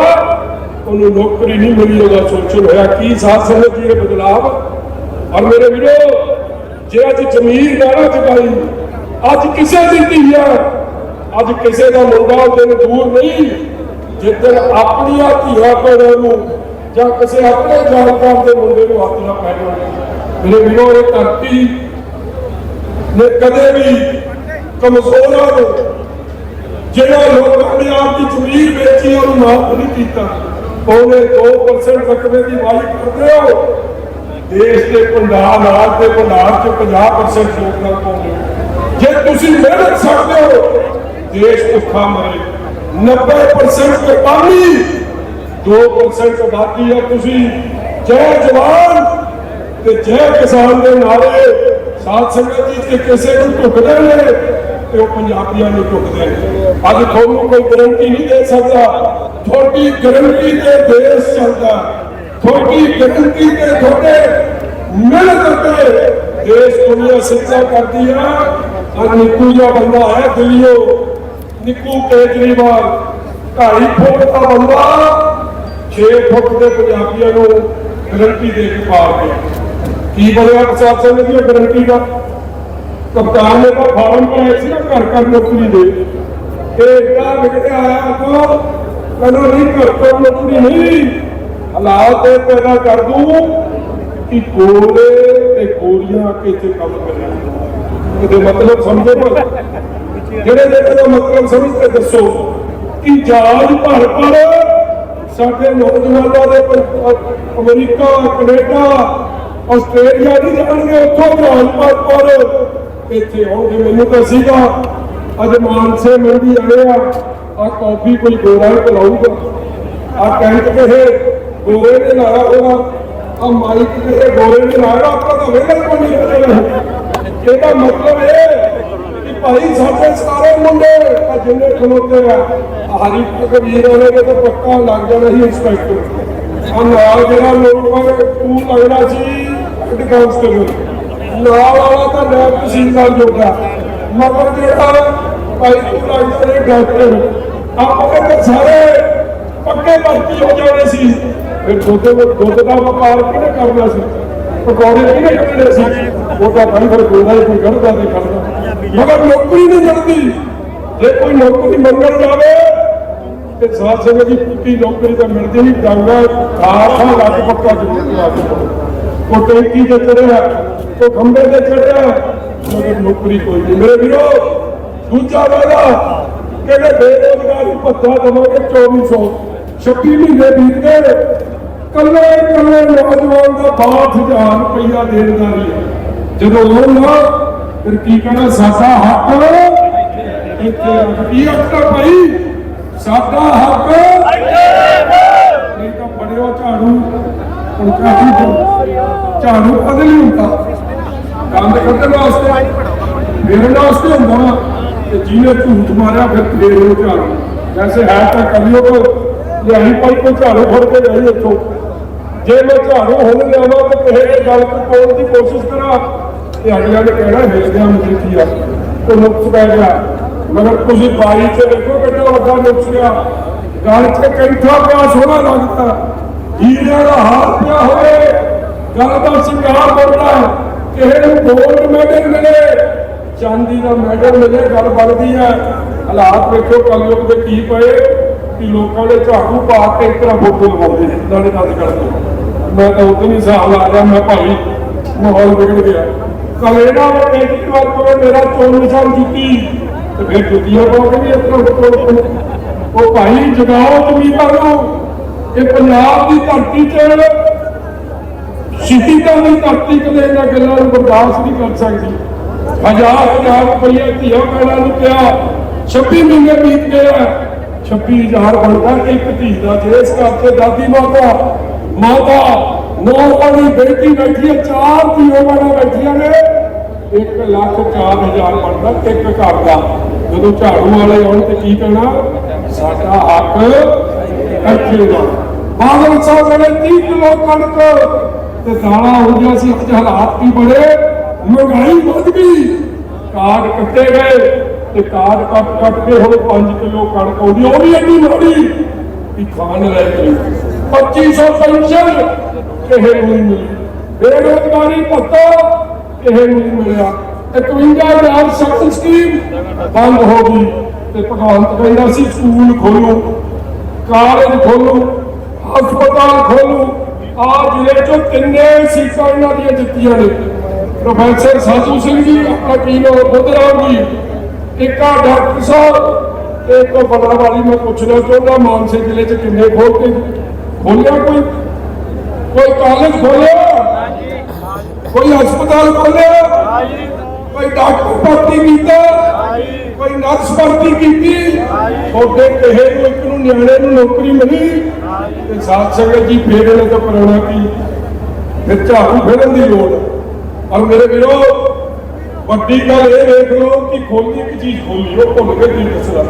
ਉਹਨੂੰ ਨੌਕਰੀ ਨਹੀਂ ਮਿਲੀ, ਉਹਦਾ ਸੋਚਣ ਹੋਇਆ, ਕੀ ਸਾਧ ਸੰਗਤ ਇਹ ਬਦਲਾਵ? ਔਰ ਮੇਰੇ ਵੀਰੋ, ਜੇ ਅੱਜ ਜ਼ਮੀਰ ਨਾਰਾ ਜਗਾਈ, ਅੱਜ ਕਿਸੇ ਦੀ ਧੀ ਹੈ ਅੱਜ ਕਿਸੇ ਦਾ ਮੁੰਡਾ ਉਹ ਦਿਨ ਦੂਰ ਨਹੀਂ, ਜਿੱਦਣ ਆਪਣੀਆਂ ਧੀਆਂ ਭੈਣਾਂ ਨੂੰ ਜਾਂ ਕਿਸੇ ਆਪਣੇ ਜਾਣਕਾਰ ਦੇ ਮੁੰਡੇ ਨੂੰ ਹੱਥ ਨਾ ਪੈਣਾ ਮੇਰੇ ਵੀਰੋ, ਇਹ ਧਰਤੀ ਨੇ ਕਦੇ ਵੀ ਕਮਜ਼ੋਰਾਂ ਨੂੰ ਜਿਹੜਾ ਲੋਕਾਂ ਨੇ ਆਪ ਦੀ ਜ਼ਮੀਰ ਵੇਚੀ, ਉਹਨੂੰ ਮਾਫ ਨਹੀਂ ਕੀਤਾ। ਉਹਨੇ 2% ਰਕਬੇ ਦੀ ਵਾਈ ਕਰਦੇ ਹੋ। ਦੇਸ਼ ਦੇ ਭੰਡਾਰ ਰਾਜ ਦੇ ਭੰਡਾਰ ਚ 50% ਯੋਗਦਾਨ ਪਾਉਂਦੇ ਜੇ ਤੁਸੀਂ ਮਿਹਨਤ ਸਕਦੇ ਹੋ, ਦੇਸ਼ ਭੁੱਖਾ ਮਰੇ। 90% ਕਿਸਾਨੀ 2% ਆਬਾਦੀ ਹੈ ਤੁਸੀਂ। ਜੈ ਜਵਾਨ ਤੇ ਜੈ ਕਿਸਾਨ ਦੇ ਨਾਰੇ। ਸਾਥ ਸੰਗਤ ਜੀ ਤੇ ਕਿਸੇ ਨੂੰ ਢੁਕਦੇ ਨੇ ਤੇ ਉਹ ਪੰਜਾਬੀਆਂ ਨੂੰ ਢੁਕਦੇ ਅੱਜ ਤੁਹਾਨੂੰ ਕੋਈ ਗਰੰਟੀ ਨਹੀਂ ਦੇ ਸਕਦਾ। ਤੁਹਾਡੀ ਗਰੰਟੀ ਤੇ ਦੇਸ਼ ਚੱਲਦਾ। ਤੁਹਾਡੀ ਗਰੰਟੀ ਤੇ ਤੁਹਾਡੇ ਮਿਹਨਤ ਤੇ ਦੇਸ਼ ਦੁਨੀਆ ਸਿੱਧਾ ਕਰਦੀ ਆ। ਆ ਨਿੱਕੂ ਜਿਹਾ ਬੰਦਾ ਹੈ ਦਿੱਲੀਓ। ਨਿੱਕੂ ਕੇਜਰੀਵਾਲ, ਢਾਈ ਫੁੱਟ ਦਾ ਬੰਦਾ 6 ਫੁੱਟ ਦੇ ਪੰਜਾਬੀਆਂ ਨੂੰ ਗਰੰਟੀ ਦੇ ਕੇ ਪਾਰ ਗਿਆ। ਕੀ ਬਣਿਆ ਪ੍ਰਸ਼ਾਸਨ ਦੀ ਇਹ ਗਰੰਟੀ ਦਾ? ਕਪਤਾਨ ਨੇ ਤਾਂ ਫਾਰਮ ਪਾਇਆ ਸੀ ਨਾ, ਘਰ ਘਰ ਨੌਕਰੀ ਦੇ ਇਹ ਇੱਦਾਂ ਵਿਗੜਿਆ ਆਇਆ ਕੋ ਕਹਿੰਦਾ ਨਹੀਂ, ਘਰ ਨੌਕਰੀ ਨਹੀਂ। ਹਾਲਾਤ ਇਹ ਪੈਦਾ ਕਰ ਦੂੰ ਕਿ ਗੋਲੇ ਤੇ ਗੋਲੀਆਂ ਕੇ ਕੰਮ ਕਰਿਆ। ਇਹਦੇ ਮਤਲਬ ਸਮਝੋ ਪਰ ਜਿਹੜੇ ਜਿਹੜੇ ਦਾ ਮਤਲਬ ਸਮਝ ਕੇ ਦੱਸੋ ਕਿ ਜਹਾਜ਼ ਭਰ ਭਰ ਸਾਡੇ ਨੌਜਵਾਨਾਂ ਦੇ ਅਮਰੀਕਾ, ਕੈਨੇਡਾ, ਆਸਟ੍ਰੇਲੀਆ ਦੀ ਜਾਣਗੇ ਉੱਥੋਂ ਜਹਾਜ਼ ਭਰ ਭਰ। ਇੱਥੇ ਆਉਣਗੇ ਮੈਨੂੰ ਤਾਂ ਸੀਗਾ, ਅੱਜ ਮਾਨਸੇ ਮੰਡੀ ਆਏ ਆ ਆ ਕਾਫੀ ਕੋਈ ਗੋਰਾ ਹੀ ਆ ਕੈਂਟ ਕਿਸੇ ਗੋਰੇ ਨੇ ਲਾਇਆ ਹੋਗਾ ਆ ਮਾਈਕ ਕਿਸੇ ਗੋਰੇ ਨੇ ਲਾਇਆ, ਆਪਾਂ ਤਾਂ ਵੇਲੇ ਕੋਈ ਨਹੀਂ ਕਰੇਗਾ ਇਹਦਾ ਮਤਲਬ ਇਹ ਕਿ ਭਾਈ ਸਾਡੇ ਸਾਰੇ ਮੁੰਡੇ ਆ ਜਿੰਨੇ ਖਲੋਤੇ ਆ, ਆਹ ਹਰੀ ਕਬੀਰ ਵਾਲੇ ਦੇ ਤਾਂ ਪੱਕਾ ਲੱਗ ਜਾਣਾ ਸੀ ਇੰਸਪੈਕਟਰ ਆ ਨਾਲ ਜਿਹੜਾ ਲੋਕ ਤੂੰ ਲੱਗਣਾ ਸੀ ਹੈਡ ਕਾਂਸਟੇਬਲ ਵਾਲਾ ਤਾਂ ਨਾਇਬ ਤਹਿਸੀਲਦਾਰ ਜੋਗਾ ਮਗਰ ਜਿਹੜਾ ਭਾਈ ਤੂੰ ਲੱਗਦਾ ਡਾਕਟਰ ਆਪਾਂ ਤੇ ਸਾਰੇ ਪੱਕੇ ਭਰਤੀ ਹੋ ਜਾਣੇ ਸੀ। ਫਿਰ ਦੁੱਧ ਦੁੱਧ ਦਾ ਵਪਾਰ ਕਿਹਨੇ ਕਰਨਾ ਸੀ? ਪਕੌੜੇ ਕਿਹਨੇ ਕੱਢਣੇ ਸੀ? ਉਹ ਤਾਂ ਭਾਈ ਫਿਰ ਗੋਦਾ ਹੀ ਕੋਈ ਕਰਦਾ ਨਹੀਂ ਕਰਦਾ। ਮਗਰ ਨੌਕਰੀ ਨਹੀਂ ਮਿਲਦੀ। ਜੇ ਕੋਈ ਨੌਕਰੀ ਮੰਗਣ ਜਾਵੇ, ਤੇ ਸਾਧ ਸੰਗਤ ਦੀ ਪੂਰੀ ਨੌਕਰੀ ਤਾਂ ਮਿਲਦੀ ਨਹੀਂ ਡਾਂਗਾ ਖਾਖਾ ਲੱਗ ਪੱਕਾ ਜ਼ਰੂਰ ਲਾ ਕੇ। ਪਾਓ। ਉਹ ਟੈਂਕੀ ਤੇ ਚੜਿਆ ਉਹ ਖੰਭੇ ਤੇ ਚੜਿਆ। ਮਗਰ ਨੌਕਰੀ ਕੋਈ ਨਹੀਂ। ਮੇਰੇ ਵੀਰੋ, ਦੂਜਾ ਵਾਦਾ ਕਹਿੰਦੇ ਬੇਰੋਜ਼ਗਾਰੀ ਭੱਤਾ ਦਵਾਂਗੇ 2400 26 ਮਹੀਨੇ ਬੀਤ ਗਏ ਕੱਲੇ ਕੱਲੇ ਨੌਜਵਾਨ ਦਾ 62000 ਰੁਪਇਆ ਦੇਣਦਾਰੀ ਜਦੋਂ ਉਹ ਨਾ, ਫਿਰ ਕੀ ਕਹਿਣਾ? ਸਾਡਾ ਹੱਕ ਇੱਥੇ ਕੀ ਹੱਕ ਭਾਈ? ਸਾਡਾ ਹੱਕ? ਨਹੀਂ ਤਾਂ ਬੜਿਓ ਝਾੜੂ। ਹੁਣ ਕਾਫੀ ਝਾੜੂ ਕਦੇ ਨਹੀਂ ਹੁੰਦਾ ਗੰਦ ਕੱਢਣ ਵਾਸਤੇ ਫੇਰਨ ਵਾਸਤੇ ਹੁੰਦਾ ਵਾ, ਤੇ ਜਿਹਨੇ ਝੂਠ ਮਾਰਿਆ, ਫਿਰ ਫੇਰ ਉਹ ਝਾੜੂ। ਵੈਸੇ ਹੈ ਤਾਂ ਕਰਿਓ ਕੋ ਲਿਆਈ ਭਾਈ ਕੋਈ ਝਾੜੂ ਫੜ ਕੇ ਜਾਈ ਇੱਥੋਂ। ਜੇ ਮੈਂ ਝਾੜੂ ਹੁਣ ਲਿਆਵਾਂ, ਤੇ ਕਿਸੇ ਦੀ ਗੱਲ ਨੂੰ ਕੋਣ ਦੀ ਕੋਸ਼ਿਸ਼ ਕਰਾਂ, ਤੇ ਅਗਲਿਆਂ ਨੇ ਕਹਿਣਾ ਮਿਲ ਗਿਆ ਮੈਨੂੰ ਕੀ ਆ ਉਹ ਨੁਕਸ ਪੈ ਗਿਆ। ਮਗਰ ਤੁਸੀਂ ਬਾਈ ਚ ਦੇਖੋ ਕਿੰਨਾ ਵੱਡਾ ਨੁਕਸ ਗਿਆ ਗੱਲ ਚ ਕੈਂਠਾ ਪਿਆ, ਸੋਹਣਾ ਲੱਗਦਾ। ਹੀਰਿਆਂ ਦਾ ਹਾਰ ਪਿਆ ਹੋਵੇ, ਗੱਲ ਦਾ ਸ਼ਿੰਗਾਰ ਬਣਦਾ ਕਿਸੇ ਨੂੰ ਗੋਲਡ ਮੈਡਲ ਮਿਲੇ, ਚਾਂਦੀ ਦਾ ਮੈਡਲ ਮਿਲੇ, ਗੱਲ ਬਣਦੀ ਹੈ। ਹਾਲਾਤ ਵੇਖੋ, ਕਲਯੁਗ ਦੇ ਕੀ ਪਏ, ਕਿ ਲੋਕਾਂ ਦੇ ਝਾੜੂ ਪਾ ਕੇ ਇੱਕ ਤਰ੍ਹਾਂ ਫੋਟੋ ਲਵਾਉਂਦੇ ਨੇ। ਨਾਲੇ ਦੱਸ ਕਰਦੇ ਮੈਂ ਤਾਂ ਉਦੋਂ ਹੀ ਹਿਸਾਬ ਲਾ ਲਿਆ ਮੈਂ ਭਾਈ ਮਾਹੌਲ ਵਿਗੜ ਗਿਆ। ਕੱਲ ਇਹਨਾਂ ਨੇ ਕੇਜਰੀਵਾਲ ਕੋਲ ਮੇਰਾ ਚੋਣ ਨਿਸ਼ਾਨ ਜੁੱਤੀ। ਤੇ ਫਿਰ ਜੁੱਤੀਆਂ ਪਾ ਕੇ ਇਸ ਤਰ੍ਹਾਂ ਫੋਟੋ ਉਹ ਭਾਈ ਜਗਾਓ ਜ਼ਮੀਨਾਂ ਨੂੰ ਇਹ ਪੰਜਾਬ ਦੀ ਧਰਤੀ 'ਚ ਸ਼ਹੀਦਾਂ ਦੀ ਧਰਤੀ ਕਦੇ ਇਹਨਾਂ ਗੱਲਾਂ ਨੂੰ ਬਰਦਾਸ਼ਤ ਨਹੀਂ ਕਰ ਸਕਦੀ। ਹਜ਼ਾਰ ਹਜ਼ਾਰ ਰੁਪਈਆ ਧੀਆਂ ਭੈਣਾਂ ਨੂੰ ਕਿਹਾ 26 ਮਹੀਨੇ ਬੀਤ ਗਏ 26000 ਬਣਦਾ ਇੱਕ ਧੀ ਦਾ ਜੇ ਘਰ ਤੇ ਦਾਦੀ ਮਾਤਾ। ਮਾਤਾ, ਨੌ ਵਾਲੀ ਬੇਟੀ ਬੈਠੀ ਹੈ ਚਾਰ ਧੀਆਂ ਵਾਲਾ ਬੈਠੀਆਂ ਨੇ। 1 ਲੱਖ 4000 ਬਣਦਾ ਇੱਕ ਘਰ ਦਾ। ਜਦੋਂ ਝਾੜੂ ਵਾਲੇ ਆਉਣ ਤੇ ਕੀ ਕਹਿਣਾ? ਸਾਡਾ ਹੱਕ ਇੱਥੇ ਦਾ। ਬਾਦਲ ਸਾਹਿਬ ਨੇ 30 ਕਿਲੋ ਕਣਕ ਤੇ ਦਾਣਾ ਹੋ ਗਿਆ ਸੀ, ਅੱਜ ਹਾਲਾਤ ਕੀ ਬੜੇ ਮਹਿੰਗਾਈ ਵੱਧ ਗਈ। ਕਾਰਡ ਕੱਟੇ ਗਏ ਤੇ ਕਾਰਡ ਕੱਟ ਕੱਟ ਕੇ ਹੁਣ 5 ਕਿਲੋ ਕਣਕ ਆਉਂਦੀ ਉਹ ਵੀ ਇੰਨੀ ਮਾੜੀ ਕਿ ਖਾਣ ਲੈ ਗਈ। 2500 ਪੈਨਸ਼ਨ ਕਿਸੇ ਨੂੰ ਨਹੀਂ ਮਿਲੀ। ਬੇਰੋਜ਼ਗਾਰੀ ਭੱਤਾ ਕਿਸੇ ਨੂੰ ਨਹੀਂ ਮਿਲਿਆ। 51000 ਸ਼ਕਲ ਸਕੀਮ ਬੰਦ ਹੋ ਗਈ ਤੇ ਭਗਵੰਤ ਕਹਿੰਦਾ ਸੀ, ਸਕੂਲ ਖੋਲੋ ਕਾਲਜ ਖੋਲੋ ਹਸਪਤਾਲ ਖੋਲੋ ਆ ਜ਼ਿਲ੍ਹੇ ਚੋਂ ਤਿੰਨੇ ਸੀਟਾਂ ਇਹਨਾਂ ਦੀਆਂ ਜਿੱਤੀਆਂ ਨੇ? ਪ੍ਰੋਫੈਸਰ ਸਾਧੂ ਸਿੰਘ ਜੀ ਆਪਣਾ ਕੀ ਨਾਮ ਬੁੱਧਰਾਮ ਜੀ। ਇੱਕ ਡਾਕਟਰ ਸਾਹਿਬ ਤੇ ਇੱਕ ਬੜਾ ਵਾਲੀ ਮੈਂ ਪੁੱਛਣਾ ਚਾਹੁੰਦਾ ਮਾਨਸੇ ਜ਼ਿਲ੍ਹੇ ਚ ਕਿੰਨੇ ਖੋਲ ਕੇ ਖੋਲਿਆ ਕੋਈ? ਕੋਈ ਕਾਲਜ ਖੋਲਿਆ ਕੋਈ ਹਸਪਤਾਲ ਖੋਲਿਆ ਕੋਈ ਡਾਕਟਰ ਭਰਤੀ ਕੀਤਾ? ਕੋਈ ਨਰਸ ਭਰਤੀ ਕੀਤੀ। ਉਹਦੇ ਕਹੇ ਨੂੰ ਇੱਕ ਨੂੰ, ਨਿਆਣੇ ਨੂੰ ਨੌਕਰੀ ਮਿਲੀ। ਤੇ ਸਾਥ ਸੰਗਤ ਜੀ, ਫੇਰ ਇਹਨੇ ਤਾਂ ਕਰਾਉਣਾ ਕੀ? ਫਿਰ ਝਾੜੂ ਫੇਰਨ ਦੀ ਲੋੜ। ਔਰ ਮੇਰੇ ਵੀਰੋ, ਵੱਡੀ ਗੱਲ ਇਹ ਵੇਖ ਲਓ ਕਿ ਖੋਲੀ ਇੱਕ ਚੀਜ਼ ਖੋਲੀ, ਉਹ ਭੁੱਲ ਕੇ ਕੀ ਦੱਸਣਾ।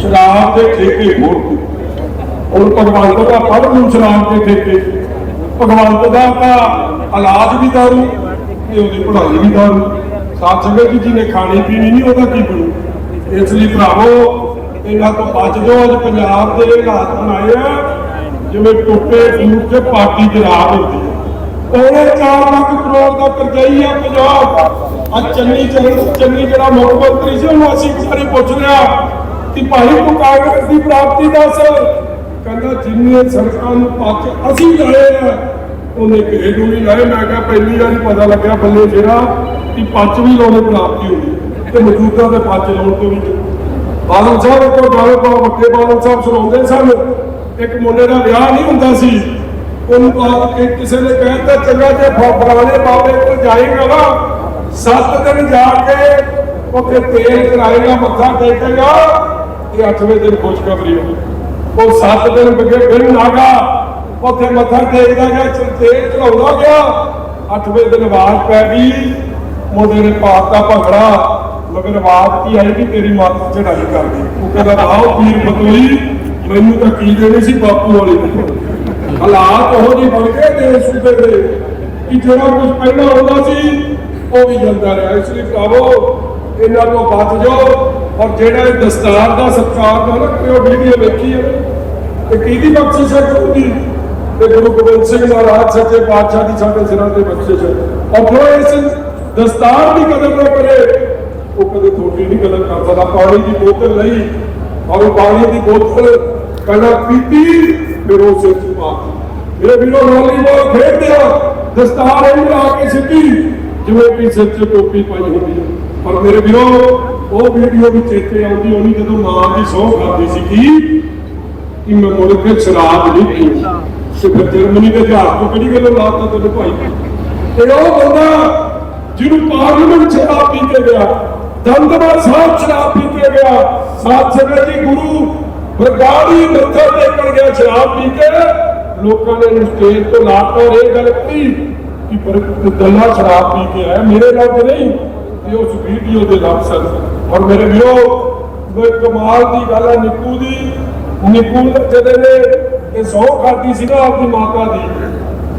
ਸ਼ਰਾਬ ਦੇ ਠੇਕੇ ਹੋਰ ਹੁਣ ਭਗਵੰਤ ਦਾ ਪੜ੍ਹ ਨੂੰ ਸ਼ਰਾਬ ਦੇ ਠੇਕੇ। ਭਗਵੰਤ ਦਾ ਤਾਂ ਇਲਾਜ ਵੀ ਦਾਰੂ, ਤੇ ਉਹਦੀ ਪੜ੍ਹਾਈ ਵੀ ਦਾਰੂ। ਸਾਥ ਸੰਗਤ ਜੀ ਨੇ ਖਾਣੀ ਪੀਣੀ ਨਹੀਂ ਉਹਦਾ ਕੀ ਬਣੂ? ਇਸ ਲਈ ਭਰਾਵੋ, ਇਹਨਾਂ ਤੋਂ ਬਚ ਜਾਓ, ਅੱਜ ਪੰਜਾਬ ਦੇ ਹਾਲਾਤ ਬਣਾਏ ਆ, ਜਿਵੇਂ ਟੁੱਟੇ ਫੂਟ ਤੇ ਪਾਰਟੀ ਦੀ ਹੁੰਦੀ ਹੈ। ਪੌਣੇ 4 ਲੱਖ ਕਰੋੜ ਦਾ ਕਰਜ਼ਾਈ ਆ ਪੰਜਾਬ। ਅੱਜ ਚੰਨੀ ਚੰਨੀ ਚੰਨੀ ਜਿਹੜਾ ਮੁੱਖ ਮੰਤਰੀ ਸੀ, ਉਹਨੂੰ ਅਸੀਂ ਇੱਕ ਵਾਰੀ ਪੁੱਛ ਲਿਆ ਕਿ ਭਾਈ ਤੂੰ ਕਾਂਗਰਸ ਦੀ ਪ੍ਰਾਪਤੀ ਦੱਸ। ਕਹਿੰਦਾ ਜਿੰਨੇ ਸੜਕਾਂ ਨੂੰ ਪੱਚ ਅਸੀਂ ਲਾਏ ਆ, ਉਹਨੇ ਕਿਸੇ ਨੂੰ ਨਹੀਂ ਲਾਏ ਮੈਂ ਕਿਹਾ, ਪਹਿਲੀ ਵਾਰੀ ਪਤਾ ਲੱਗਿਆ ਬੱਲੇ ਜਿਹੜਾ ਕਿ ਪੱਚ ਵੀ ਲਾਉਣੇ ਪ੍ਰਾਪਤੀ ਹੁੰਦੀ। ਤੇ ਮੌਜੂਦਾ ਦੇ ਪੱਚ ਲਾਉਣ ਤੋਂ ਵੀ। ਬਾਦਲ ਸਾਹਿਬ ਕੋਲ ਜਾਵੇ ਪਾ ਵੱਡੇ ਬਾਦਲ ਸਾਹਿਬ ਸੁਣਾਉਂਦੇ ਸਨ। ਇੱਕ ਮੁੰਡੇ ਦਾ ਵਿਆਹ ਨਹੀਂ ਹੁੰਦਾ ਸੀ। ਉਹਨੂੰ ਕਿਸੇ ਨੇ ਕਹਿਤਾ ਚੰਗਾ ਜੇ ਫਲਾਣੇ ਬਾਬੇ ਕੋਲ ਜਾਏਗਾ ਨਾ, ਸੱਤ ਦਿਨ ਜਾ ਕੇ ਉੱਥੇ ਤੇਲ ਚੜਾਏਗਾ ਮੱਥਾ ਟੇਕੇਗਾ ਇਹ 8ਵੇਂ ਦਿਨ ਖੁਸ਼ਖਬਰੀ ਹੋਈ। ਉਹ ਸੱਤ ਦਿਨ ਬਗੇ ਬਿਨ ਨਾਗਾ, ਉੱਥੇ ਮੱਥਾ ਟੇਕਦਾ ਗਿਆ ਤੇਲ ਚੜਾਉਂਦਾ ਗਿਆ। ਅੱਠਵੇਂ ਦਿਨ ਆਵਾਜ਼ ਪੈ ਗਈ, ਮੁੰਡੇ ਨੇ ਪਾਤਾ ਭੰਗੜਾ। ਮਗਰ ਆਵਾਜ਼ ਕੀ ਆਈ ਕਿ ਤੇਰੀ ਮਾਤਾ ਚੜਾਈ ਕਰਦੀ ਉਹ ਕਹਿੰਦਾ, ਆਓ ਪੀਰ ਫਤੂਈ ਮੈਨੂੰ ਤਾਂ ਕੀ ਦੇਣੀ ਸੀ ਬਾਪੂ ਵਾਲੀ ਹਾਲਾਤ ਉਹ ਜਿਹੇ ਬਣ ਗਏ ਦੇ ਸੂਬੇ ਦੇ ਕਿ ਜਿਹੜਾ ਕੁਝ ਪਹਿਲਾਂ ਹੁੰਦਾ ਸੀ, ਉਹ ਵੀ ਜਾਂਦਾ ਰਿਹਾ। ਇਸ ਲਈ ਭਰਾਵੋ, ਇਹਨਾਂ ਤੋਂ ਬਚ ਜਾਓ। ਔਰ ਜਿਹੜਾ ਇਹ ਦਸਤਾਰ ਦਾ ਸਤਕਾਰ ਦਾ ਨਾ ਕਿ ਵੀਡੀਓ ਵੇਖੀ ਹੈ? ਤੇ ਕਿਹਦੀ ਬਖਸ਼ਿਸ਼ ਹੈ ਗੁਰੂ ਤੇ ਗੁਰੂ ਗੋਬਿੰਦ ਸਿੰਘ ਮਹਾਰਾਜ ਸੱਚੇ ਪਾਤਸ਼ਾਹ ਦੀ ਸਾਡੇ ਸਿਰਾਂ ਤੇ ਬਖਸ਼ਿਸ਼ ਹੈ। ਔਰ ਜੋ ਇਸ ਦਸਤਾਰ ਦੀ ਕਦਰ ਨਾ ਕਰੇ ਉਹ ਕਦੇ ਤੁਹਾਡੀ ਨਹੀਂ ਗੱਲ ਕਰ ਸਕਦਾ। ਪਾਣੀ ਦੀ ਬੋਤਲ ਲਈ ਔਰ ਪਾਣੀ ਦੀ ਬੋਤਲ ਪਹਿਲਾਂ ਪੀਤੀ, ਫਿਰ ਉਹ ਸਿਰ ਚ ਪਾ ਦਿੱਤੀ। ਵੀਰੋ, ਵਾਲੀਬਾਲ ਖੇਡਦੇ ਆ। ਦਸਤਾਰ ਇਹਨੂੰ ਲਾ ਕੇ ਸਿੱਧੀ ਜਿਵੇਂ ਕਿ ਸਿਰ 'ਚ ਟੋਪੀ ਪਾਈ ਹੁੰਦੀ ਹੈ ਪਰ ਮੇਰੇ ਵੀਰੋ, ਉਹ ਵੀਡੀਓ ਵੀ ਚੇਤੇ ਆਉਂਦੀ ਹੋਣੀ ਜਦੋਂ ਮਾਂ ਦੀ ਸਹੁੰ ਖਾਦੀ ਸੀ ਕੀ ਕਿ ਮੈਂ ਮੁਲਕ ਸ਼ਰਾਬ ਨਹੀਂ ਪੀਣੀ ਤੇ ਫਿਰ ਜਰਮਨੀ ਦੇ ਜਹਾਜ਼ ਤੋਂ ਕਿਹੜੀ ਗੱਲ ਲਾਤਾ ਤੈਨੂੰ ਭਾਈ? ਤੇ ਉਹ ਬੰਦਾ ਜਿਹਨੂੰ ਪਾਰਲੀਮੈਂਟ ਸ਼ਰਾਬ ਪੀ ਕੇ ਗਿਆ। ਦੰਦਮਾ ਸਾਹਿਬ ਸ਼ਰਾਬ ਪੀ ਕੇ ਗਿਆ। ਸਾਧ ਸੰਗਤ ਜੀ, ਗੁਰੂ ਬਰਗਾੜੀ ਮੱਥਾ ਟੇਕਣ ਗਿਆ ਸ਼ਰਾਬ ਪੀ ਕੇ। ਲੋਕਾਂ ਨੇ ਇਹਨੂੰ ਸਟੇਜ ਤੋਂ ਲਾਤਾ ਇਹ ਗੱਲ ਕਹੀ ਕਿ ਪਰ ਗੱਲਾਂ ਸ਼ਰਾਬ ਪੀ ਕੇ ਆਇਆ। ਮੇਰੇ ਨਾਲ ਤੇ ਨਹੀਂ ਇਹ ਉਸ ਵੀਡੀਓ ਦੇ ਲਫ਼ਜ਼ ਔਰ ਮੇਰੇ ਵੀਰੋ ਉਹ ਕਮਾਲ ਦੀ ਗੱਲ ਹੈ, ਨਿੱਕੂ ਦੀ। ਨਿੱਕੂ ਦੇ ਨੇ ਇਹ ਸੌ ਖਾਦੀ ਸੀ ਨਾ ਆਪਣੀ ਮਾਤਾ ਦੀ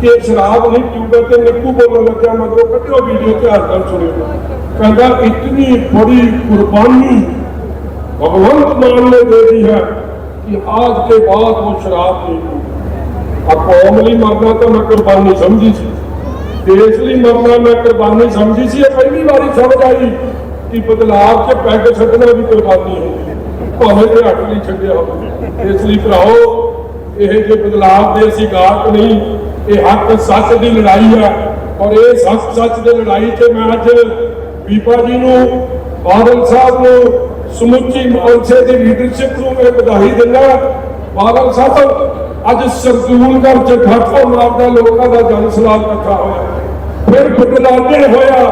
ਕਿ ਸ਼ਰਾਬ ਨਹੀਂ ਪੀਊਗਾ ਤੇ ਨਿੱਕੂ ਬੋਲਣ ਲੱਗਿਆ ਮਗਰੋਂ ਕੱਢਿਓ ਵੀਡੀਓ ਧਿਆਨ ਨਾਲ ਸੁਣਿਓ ਕਹਿੰਦਾ ਇਤਨੀ ਬੜੀ ਕੁਰਬਾਨੀ भगवंत मान ने दे दी है कि आज के बाद वो शराब नहीं पीएगा। अब कौम ਲਈ ਮਰਨਾ ਤਾਂ ਮੈਂ ਕੁਰਬਾਨੀ ਸਮਝੀ ਸੀ ਦੇਸ਼ ਲਈ ਮਰਨਾ ਮੈਂ ਕੁਰਬਾਨੀ ਸਮਝੀ ਸੀ ਇਹ ਪਹਿਲੀ ਵਾਰੀ ਸਮਝ ਆਈ ਕਿ ਬਦਲਾਵ ਚ ਪੈਗ ਛੱਡਣਾ ਵੀ ਕੁਰਬਾਨੀ ਹੈ ਭਾਵੇਂ ਇਹ ਹੱਟ ਲਈ ਛੱਡਿਆ ਹੋਵੇ ਇਸ ਲਈ ਭਰਾਓ ਇਹ ਜੇ ਇਹ ਹੱਕ ਸੱਚ ਦੀ ਲੜਾਈ ਹੈ। ਔਰ ਇਹ ਸੱਚ ਸੱਚ ਦੇ ਲੜਾਈ 'ਚ ਮੈਂ ਅੱਜ ਬੀਪਾ ਜੀ ਨੂੰ, ਬਾਦਲ ਸਾਹਿਬ ਨੂੰ, ਸਮੁੱਚੀ ਮੌਲਸੇ ਦੀ ਲੀਡਰਸ਼ਿਪ ਨੂੰ ਮੈਂ ਵਧਾਈ ਦਿੰਦਾ ਬਾਦਲ ਸਾਹਿਬ, ਅੱਜ ਸਰਦੂਲਗੜ੍ਹ ਚ ਠਾਠਾ ਮਾਰਦਾ ਲੋਕਾਂ ਦਾ ਜਨ ਸਲਾਮ ਇਕੱਠਾ ਹੋਇਆ। ਫਿਰ ਬਦਲਾਨੇ ਹੋਇਆ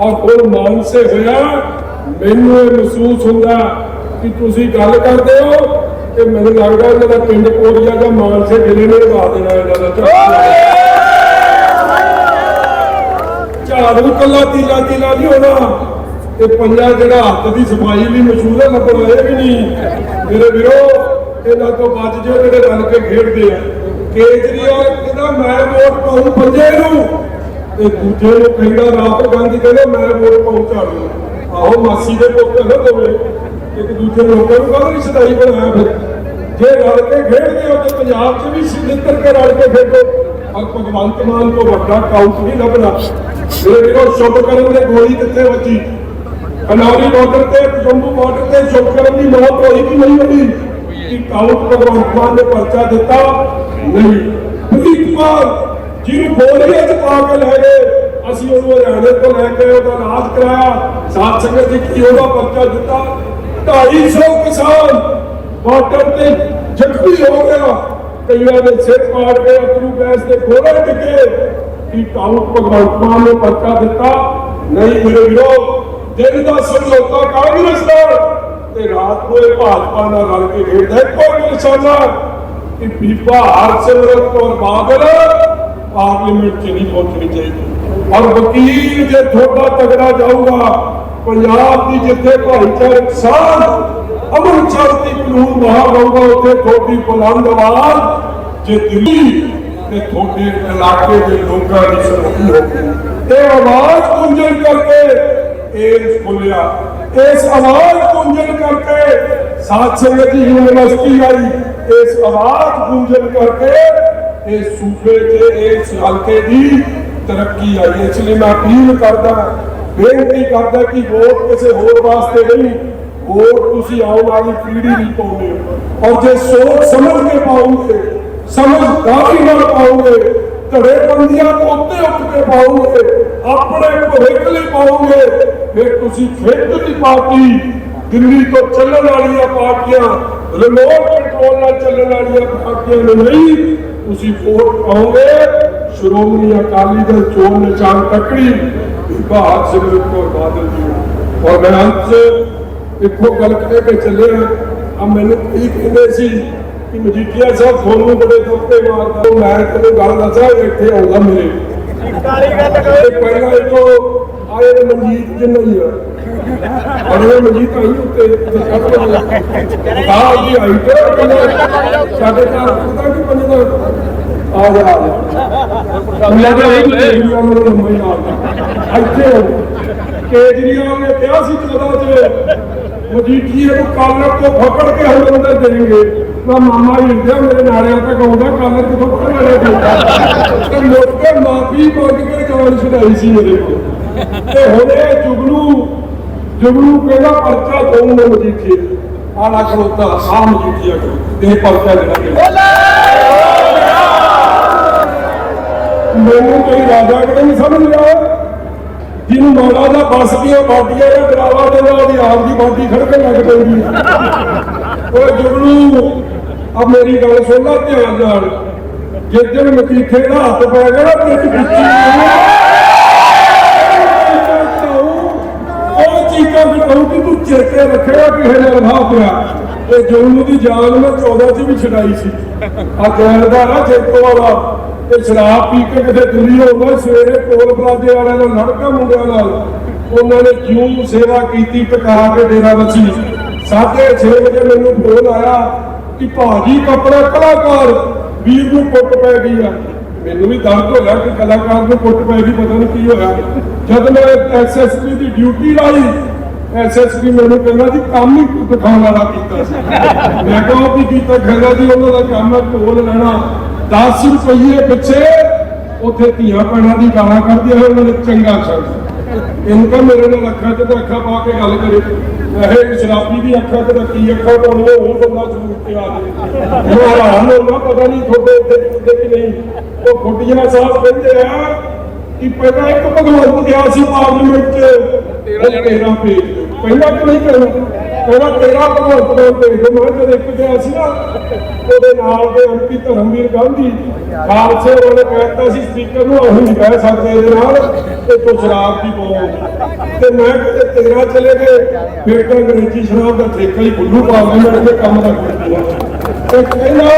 ਔਰ ਹੁਣ ਮਾਨਸੇ ਹੋਇਆ। ਮੈਨੂੰ ਇਹ ਮਹਿਸੂਸ ਹੁੰਦਾ ਕਿ ਤੁਸੀਂ ਗੱਲ ਕਰਦੇ ਹੋ। ਕਿ ਮੈਨੂੰ ਲੱਗਦਾ ਇਹਨਾਂ ਦਾ ਪਿੰਡ ਕੋਰੀਆ ਜਾਂ ਮਾਨਸੇ ਜ਼ਿਲ੍ਹੇ ਨੇ ਲਗਾ ਦੇਣਾ ਇਹਨਾਂ ਦਾ ਝਾੜੂ ਕੱਲਾ ਤੀਲਾ ਤੀਲਾ ਨਹੀਂ ਹੋਣਾ। ਇਹ ਪੰਜਾ ਜਿਹੜਾ ਹੱਥ ਦੀ ਸਫ਼ਾਈ ਲਈ ਮਸ਼ਹੂਰ ਹੈ, ਲੱਭਣ ਆਏ ਵੀ ਨਹੀਂ। ਮੇਰੇ ਵੀਰੋ, ਇਹਨਾਂ ਤੋਂ ਬਚ ਜਾਓ, ਜਿਹੜੇ ਰਲ ਕੇ ਖੇਡਦੇ ਆ। ਕੇਜਰੀਵਾਲ ਕਹਿੰਦਾ, ਮੈਂ ਵੋਟ ਪਾਉਂ ਪੰਜੇ ਨੂੰ। ਤੇ ਦੂਜੇ ਨੂੰ ਕਹਿੰਦਾ, ਰਾਹੁਲ ਗਾਂਧੀ ਕਹਿੰਦਾ, ਮੈਂ ਵੋਟ ਪਾਉਂ ਝਾੜੂ ਆਹੋ, ਮਾਸੀ ਦੇ ਪੁੱਤ ਨਾ ਦੋਵੇਂ। ਇੱਕ ਦੂਜੇ ਲੋਕਾਂ ਨੂੰ ਕਾਹਦੀ ਰਿਸ਼ਤਾਈ ਬਣਾਇਆ ਫਿਰ। ਜੇ ਰਲ ਕੇ ਖੇਡਦੇ ਹੋ ਤੇ ਪੰਜਾਬ 'ਚ ਵੀ ਸਿੱਧਰ ਕੇ ਰਲ ਕੇ ਖੇਡੋ। ਔਰ ਭਗਵੰਤ ਮਾਨ ਤੋਂ ਵੱਡਾ ਕਾਊਂਟ ਨਹੀਂ ਲੱਭਣਾ ਮੇਰੇ ਵੀਰੋ, ਸ਼ੁਭ ਕਰਨ ਦੇ ਗੋਲੀ ਕਿੱਥੇ ਵੱਜੀ? ਅਨੌਰੀ ਬਾਰਡਰ ਤੇ, ਜੰਮੂ ਬਾਰਡਰ ਤੇ ਸ਼ੁਭ ਕਰਨ ਦੀ ਮੌਤ ਹੋਈ ਕਿ ਨਹੀਂ ਹੋਈ ਕਿ ਕਾਊਂਟ ਭਗਵੰਤ ਮਾਨ ਨੇ ਪਰਚਾ ਦਿੱਤਾ? ਨਹੀਂ। ਪ੍ਰੀਤਪਾਲ ਜਿਹਨੂੰ ਬੋਲੀਏ ਪਾ ਕੇ ਲੈ ਗਏ, ਅਸੀਂ ਉਹਨੂੰ ਹਰਿਆਣੇ ਤੋਂ ਲੈ ਕੇ ਉਹਦਾ ਇਲਾਜ ਕਰਾਇਆ। ਸਾਥ ਸੰਗਤ ਜੀ ਕੀ ਉਹਦਾ ਪਰਚਾ ਦਿੱਤਾ? 250 ਕਿਸਾਨ ਬਾਰਡਰ ਤੇ ਜ਼ਖਮੀ ਹੋ ਗਿਆ ਕਈਆਂ ਦੇ ਸਿਰ ਪਾੜ ਕੇ ਅਤਰੂ ਗੈਸ ਦੇ ਖੋਲੇ ਡਿੱਗੇ ਕਿ ਕਾਊਂਟ ਭਗਵੰਤ ਮਾਨ ਨੇ ਪਰਚਾ ਦਿੱਤਾ ਨਹੀਂ ਮੇਰੇ ਵੀਰੋ ਦਿਨ ਦਾ ਸਮਝੌਤਾ ਕਾਂਗਰਸ ਨਾਲ ਤੇ ਰਾਤ ਨੂੰ ਇਹ ਭਾਜਪਾ ਨਾਲ ਰਲ ਕੇ ਖੇਡਦਾ ਕੋਈ ਨਿਸ਼ਾਨਾ ਕਿ ਬੀਬਾ ਹਰਸਿਮਰਤ ਕੌਰ ਬਾਦਲ ਪਾਰਲੀਮੈਂਟ 'ਚ ਨਹੀਂ ਪਹੁੰਚਣੀ ਚਾਹੀਦੀ ਔਰ ਵਕੀਲ ਜੇ ਥੋੜਾ ਤਗੜਾ ਜਾਊਗਾ ਪੰਜਾਬ ਦੀ ਜਿੱਥੇ ਭਾਈਚਾਰਕ ਸਾਧ ਅਮਨ ਸ਼ਾਂਤੀ ਕਾਨੂੰਨ ਬਾਹਰ ਰਹੂਗਾ ਉੱਥੇ ਤੁਹਾਡੀ ਬੁਲੰਦ ਆਵਾਜ਼, ਜੇ ਦਿੱਲੀ ਤੇ ਤੁਹਾਡੇ ਇਲਾਕੇ ਦੇ ਲੋਕਾਂ ਦੀ ਸੁਣਵਾਈ ਹੋਊਗੀ ਇਹ ਆਵਾਜ਼ ਗੁੰਜਣ ਕਰਕੇ ਏਮਸ ਖੁੱਲਿਆ ਇਸ ਆਵਾਜ਼ ਗੁੰਜਣ ਕਰਕੇ ਸਾਧ ਸੰਗਤ ਯੂਨੀਵਰਸਿਟੀ ਆਈ। ਇਸ ਆਵਾਜ਼ ਗੁੰਜਣ ਕਰਕੇ ਇਹ ਸੂਬੇ 'ਚ ਇਸ ਹਲਕੇ ਦੀ ਤਰੱਕੀ ਆਈ। ਇਸ ਲਈ ਮੈਂ ਅਪੀਲ ਕਰਦਾ, ਬੇਨਤੀ ਕਰਦਾ ਕਿ ਵੋਟ ਕਿਸੇ ਹੋਰ ਵਾਸਤੇ ਨਹੀਂ ਵੋਟ ਤੁਸੀਂ ਆਉਣ ਵਾਲੀ ਪੀੜ੍ਹੀ ਲਈ ਪਾਉਂਦੇ ਹੋ ਔਰ ਜੇ ਸੋਚ ਸਮਝ ਕੇ ਪਾਉਂਗੇ ਸਮਝਦਾਰੀ ਨਾਲ ਪਾਉਂਗੇ ਧੜੇ ਬੰਦੀਆਂ ਤੋਂ ਉੱਤੇ ਉੱਠ ਕੇ ਪਾਉਂਗੇ ਆਪਣੇ ਭਵਿੱਖ ਲਈ ਪਾਉਂਗੇ ਫਿਰ ਤੁਸੀਂ ਖੇਡ ਦੀ ਪਾਰਟੀ ਦਿੱਲੀ ਤੋਂ ਚੱਲਣ ਵਾਲੀਆਂ ਪਾਰਟੀਆਂ ਰਿਮੋਟ ਕੰਟਰੋਲ ਨਾਲ ਚੱਲਣ ਵਾਲੀਆਂ ਪਾਰਟੀਆਂ ਨੂੰ ਨਹੀਂ ਤੁਸੀਂ ਵੋਟ ਪਾਉਂਗੇ ਸ਼੍ਰੋਮਣੀ ਅਕਾਲੀ ਦਲ ਚੋਣ ਨਿਸ਼ਾਨ ਤੱਕੜੀ ਭਾਰਤ ਸਿਮਰਤ ਕੌਰ ਬਾਦਲ ਜੀ ਨੂੰ। ਔਰ ਮੈਂ ਅੰਤ 'ਚ ਇੱਕੋ ਗੱਲ ਕਹਿ ਕੇ ਚੱਲਿਆ ਆ। ਮੈਨੂੰ ਇਹ ਕਹਿੰਦੇ ਸੀ ਕਿ ਮਜੀਠੀਆ ਸਾਹਿਬ ਤੁਹਾਨੂੰ ਬੜੇ ਧੱਕੇ ਮਾਰਦਾ ਉਹ ਮੈਂ ਤੈਨੂੰ ਗੱਲ ਦੱਸਾਂ ਇੱਥੇ ਆਉਂਦਾ ਮੇਰੇ। ਇਹ ਪਹਿਲਾਂ ਇੱਕੋ ਆਏ ਨੇ ਮਨਜੀਤ ਜਿੰਨਾ ਹੀ ਆ। ਔਰ ਇਹ ਮਨਜੀਤ ਆਈ ਉੱਤੇ ਆਹ ਜੀ ਆਈ ਤੇ ਕਹਿੰਦੇ ਸਾਡੇ ਘਰ ਪਤਾ ਕਿ ਪੰਜ ਦਾ। ਆ ਜਾ ਆ ਜਾ। ਮੈਂ ਤਾਂ ਇਹ ਕੇਜਰੀਵਾਲ ਨੂੰ ਲੰਮੇ ਆ ਗਿਆ ਇੱਥੇ ਆਓ। ਕੇਜਰੀਵਾਲ ਨੇ ਕਿਹਾ ਸੀ ਚੌਦਾਂ ਚ ਮਜੀਠੀਏ ਨੂੰ ਕਾਲਰ ਤੋਂ ਫਕੜ ਕੇ ਹਮ ਅੰਦਰ ਦੇਣਗੇ। ਮੈਂ ਮਾਮਾ ਹੀ ਮੇਰੇ ਨਾਲਿਆਂ ਤੱਕ ਆਉਂਦਾ ਕਾਲਰ ਕਿਥੋਂ ਫੜ ਲੈਣੇ ਤੇ ਮੁੜ ਮਾਫੀ ਮੰਗ ਕੇ ਜਾਨ ਛਡਾਈ ਸੀ ਮੇਰੇ ਕੋਲ। ਤੇ ਹੁਣ ਇਹ ਜੁਗਨੂ ਕਹਿੰਦਾ ਪਰਚਾ ਦਊਂਗਾ ਮਜੀਠੀਏ ਆਲਾ ਖਲੋਤਾ ਆ ਮਜੀਠੀਆ ਕੋ ਦੇ ਪਰਚਾ ਦੇਣਾ ਮੈਨੂੰ ਕੋਈ ਰਾਜਾ ਕਿਤੇ ਨਹੀਂ ਸਮਝ ਰਿਹਾ? ਜਿਹਨੂੰ ਮਾੜਾ ਦਾ ਬਸ ਦੀਆਂ ਬਾਡੀਆਂ ਦਾ ਡਰਾਵਾ ਦੇਣਾ ਉਹਦੀ ਆਪ ਦੀ ਬਾਡੀ ਖੜਕਣ ਲੱਗ ਪੈਂਦੀ ਉਹ ਜੁਗਨੂ ਆ ਮੇਰੀ ਗੱਲ ਸੁਣ ਲੈ ਧਿਆਨ ਨਾਲ। ਜਿਸ ਦਿਨ ਦਾ ਹੱਥ ਪੈ ਗਿਆ ਨਾ, ਤੇ ਪਿੱਛੇ ਉਹ ਚੀਜ਼ਾਂ ਬਿਤਾਉ ਕਿ ਤੂੰ ਚੇਤੇ ਰੱਖੇਗਾ ਕਿ ਹਲੇ ਰਹਾ ਪਿਆ। ਇਹ ਜੁਗਨੂ ਦੀ ਜਾਨ ਮੈਂ 14 ਚ ਵੀ ਛਡਾਈ ਸੀ। ਆ ਜੈਲਦਾਰ ਨਾ ਜੇਤੋ ਵਾਲਾ। ਤੇ ਸ਼ਰਾਬ ਪੀ ਕੇ ਕਿਤੇ ਦਿੱਲੀ ਹੋਊਗਾ ਸਵੇਰੇ ਕੋਲ ਪਲਾਜੇ ਵਾਲਿਆਂ ਨਾਲ ਲੜਕਾ ਮੁੰਡਿਆਂ ਨਾਲ, ਉਹਨਾਂ ਨੇ ਜਿਉਂ ਸੇਵਾ ਕੀਤੀ ਟਿਕਾ ਕੇ ਡੇਰਾ ਵਸੀ ਸਾਢੇ 6 ਵਜੇ ਮੈਨੂੰ ਫੋਨ ਆਇਆ ਕਿ ਭਾਜੀ ਕਪੜਾ ਕਲਾਕਾਰ ਵੀਰ ਨੂੰ ਕੁੱਟ ਪੈ ਗਈ ਆ। ਮੈਨੂੰ ਵੀ ਦਰਦ ਹੋਇਆ ਕਿ ਕਲਾਕਾਰ ਨੂੰ ਕੁੱਟ ਪੈ ਗਈ, ਪਤਾ ਨਹੀਂ ਕੀ ਹੋਇਆ। ਜਦ ਮੈਂ ਐਸਐਸਪੀ ਦੀ ਡਿਊਟੀ ਲਾਈ ਐਸਐਸਪੀ ਮੈਨੂੰ ਕਹਿੰਦਾ ਜੀ ਕੰਮ ਹੀ ਦਿਖਾਉਣ ਵਾਲਾ ਕੀਤਾ ਸੀ। ਮੈਂ ਕਿਹਾ ਉਹ ਕੀ ਕੀਤਾ, ਕਹਿੰਦਾ ਜੀ ਉਹਨਾਂ ਦਾ ਕੰਮ ਹੈ ਢੋਲ ਲੈਣਾ। 10 ਰੁਪਏ ਪਿੱਛੇ, ਉੱਥੇ ਧੀਆਂ ਭੈਣਾਂ ਦੀ ਗਾਲਾਂ ਕੱਢਦੇ ਹੋਏ ਉਹਨਾਂ ਨੇ ਚੰਗਾ ਛੱਡ ਇਨਕਾ ਮੇਰੇ ਨਾਲ ਅੱਖਾਂ 'ਚ ਅੱਖਾਂ ਪਾ ਕੇ ਗੱਲ ਕਰੇ। ਇਹ ਸ਼ਰਾਬੀ ਦੀ ਅੱਖਾਂ 'ਚ ਕੀ ਅੱਖਾਂ ਪਾਉਣੀਆਂ ਉਹ ਬੰਦਾ ਜ਼ਰੂਰ ਤੇ ਆ ਜਾਵੇ ਉਹ ਹੈਰਾਨ ਹੋਣਾ, ਪਤਾ ਨਹੀਂ ਤੁਹਾਡੇ ਇੱਥੇ ਕਿਤੇ ਕਿ ਨਹੀਂ। ਉਹ ਖੁੱਡੀਆਂ ਸਾਹਿਬ ਕਹਿੰਦੇ ਆ ਕਿ ਪਹਿਲਾਂ ਇੱਕ ਭਗਵੰਤ ਗਿਆ ਸੀ ਪਾਰਲੀਮੈਂਟ 'ਚ। ਉਹ ਤੇਰਾ ਪਹਿਲਾਂ ਕਿ ਨਹੀਂ ਕਰਨਾ ਪਹਿਲਾਂ ਤੇਰਾ ਭਗਵੰਤ ਮਾਨ ਭੇਜ ਦਿਓ। ਮੈਂ ਜਦ ਇੱਕ ਗਿਆ ਸੀ ਨਾ ਉਹਦੇ ਨਾਲ ਦੇ ਐਮਪੀ ਧਰਮਵੀਰ ਗਾਂਧੀ, ਖਾਲਸੇ ਉਹਨੇ ਕਹਿਤਾ ਸੀ ਸਪੀਕਰ ਨੂੰ ਅਸੀਂ ਨਹੀਂ ਕਹਿ ਸਕਦੇ ਇਹਦੇ ਨਾਲ ਤੇ ਤੂੰ ਸ਼ਰਾਬ ਦੀ ਬੋਲ ਤੇ ਮੈਂ ਕਿਤੇ ਤੇਰਾ ਚਲੇ ਗਏ, ਫਿਰ ਤਾਂ ਅੰਗਰੇਜ਼ੀ ਸ਼ਰਾਬ ਦਾ ਠੇਕਾ ਹੀ ਖੁੱਲੂ ਪਾ ਦੇ ਤੇ ਕੰਮ ਦਾ ਕਰਦੀ ਤੇ ਕਹਿੰਦਾ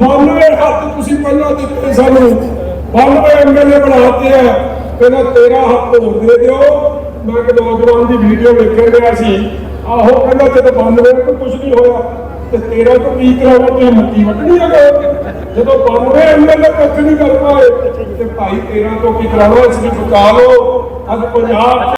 92 ਹੱਥ ਤੁਸੀਂ ਪਹਿਲਾਂ ਦਿੱਤੇ ਸਾਨੂੰ। 92 ਐਮਐਲਏ ਬਣਾਤੇ ਆ। ਕਹਿੰਦਾ, ਤੇਰਾ ਹੱਥ ਹੋਰ ਦੇ ਦਿਓ। ਮੈਂ ਕਿ ਨੌਜਵਾਨ ਦੀ ਵੀਡੀਓ ਵੇਖਣ ਰਿਹਾ ਸੀ। ਆਹੋ ਕਹਿੰਦਾ ਜਦੋਂ 92 ਤੋਂ ਕੁਝ ਨਹੀਂ ਹੋਇਆ। ਤੇ ਤੇਰਾ ਤੋਂ ਕੀ ਕਰਾਉਣਾ ਤੁਸੀਂ ਮੱਕੀ ਵੱਢਣੀ ਆ ਜਦੋਂ 92 ਐਮਐਲਏ ਕੁਝ ਨਹੀਂ ਕਰ ਪਾਏ ਤੇ ਭਾਈ, ਤੇਰਾ ਤੋਂ ਕੀ ਕਰਾਉਣਾ ਇਸ ਨੂੰ ਬਚਾ ਲਓ। ਅੱਜ ਪੰਜਾਬ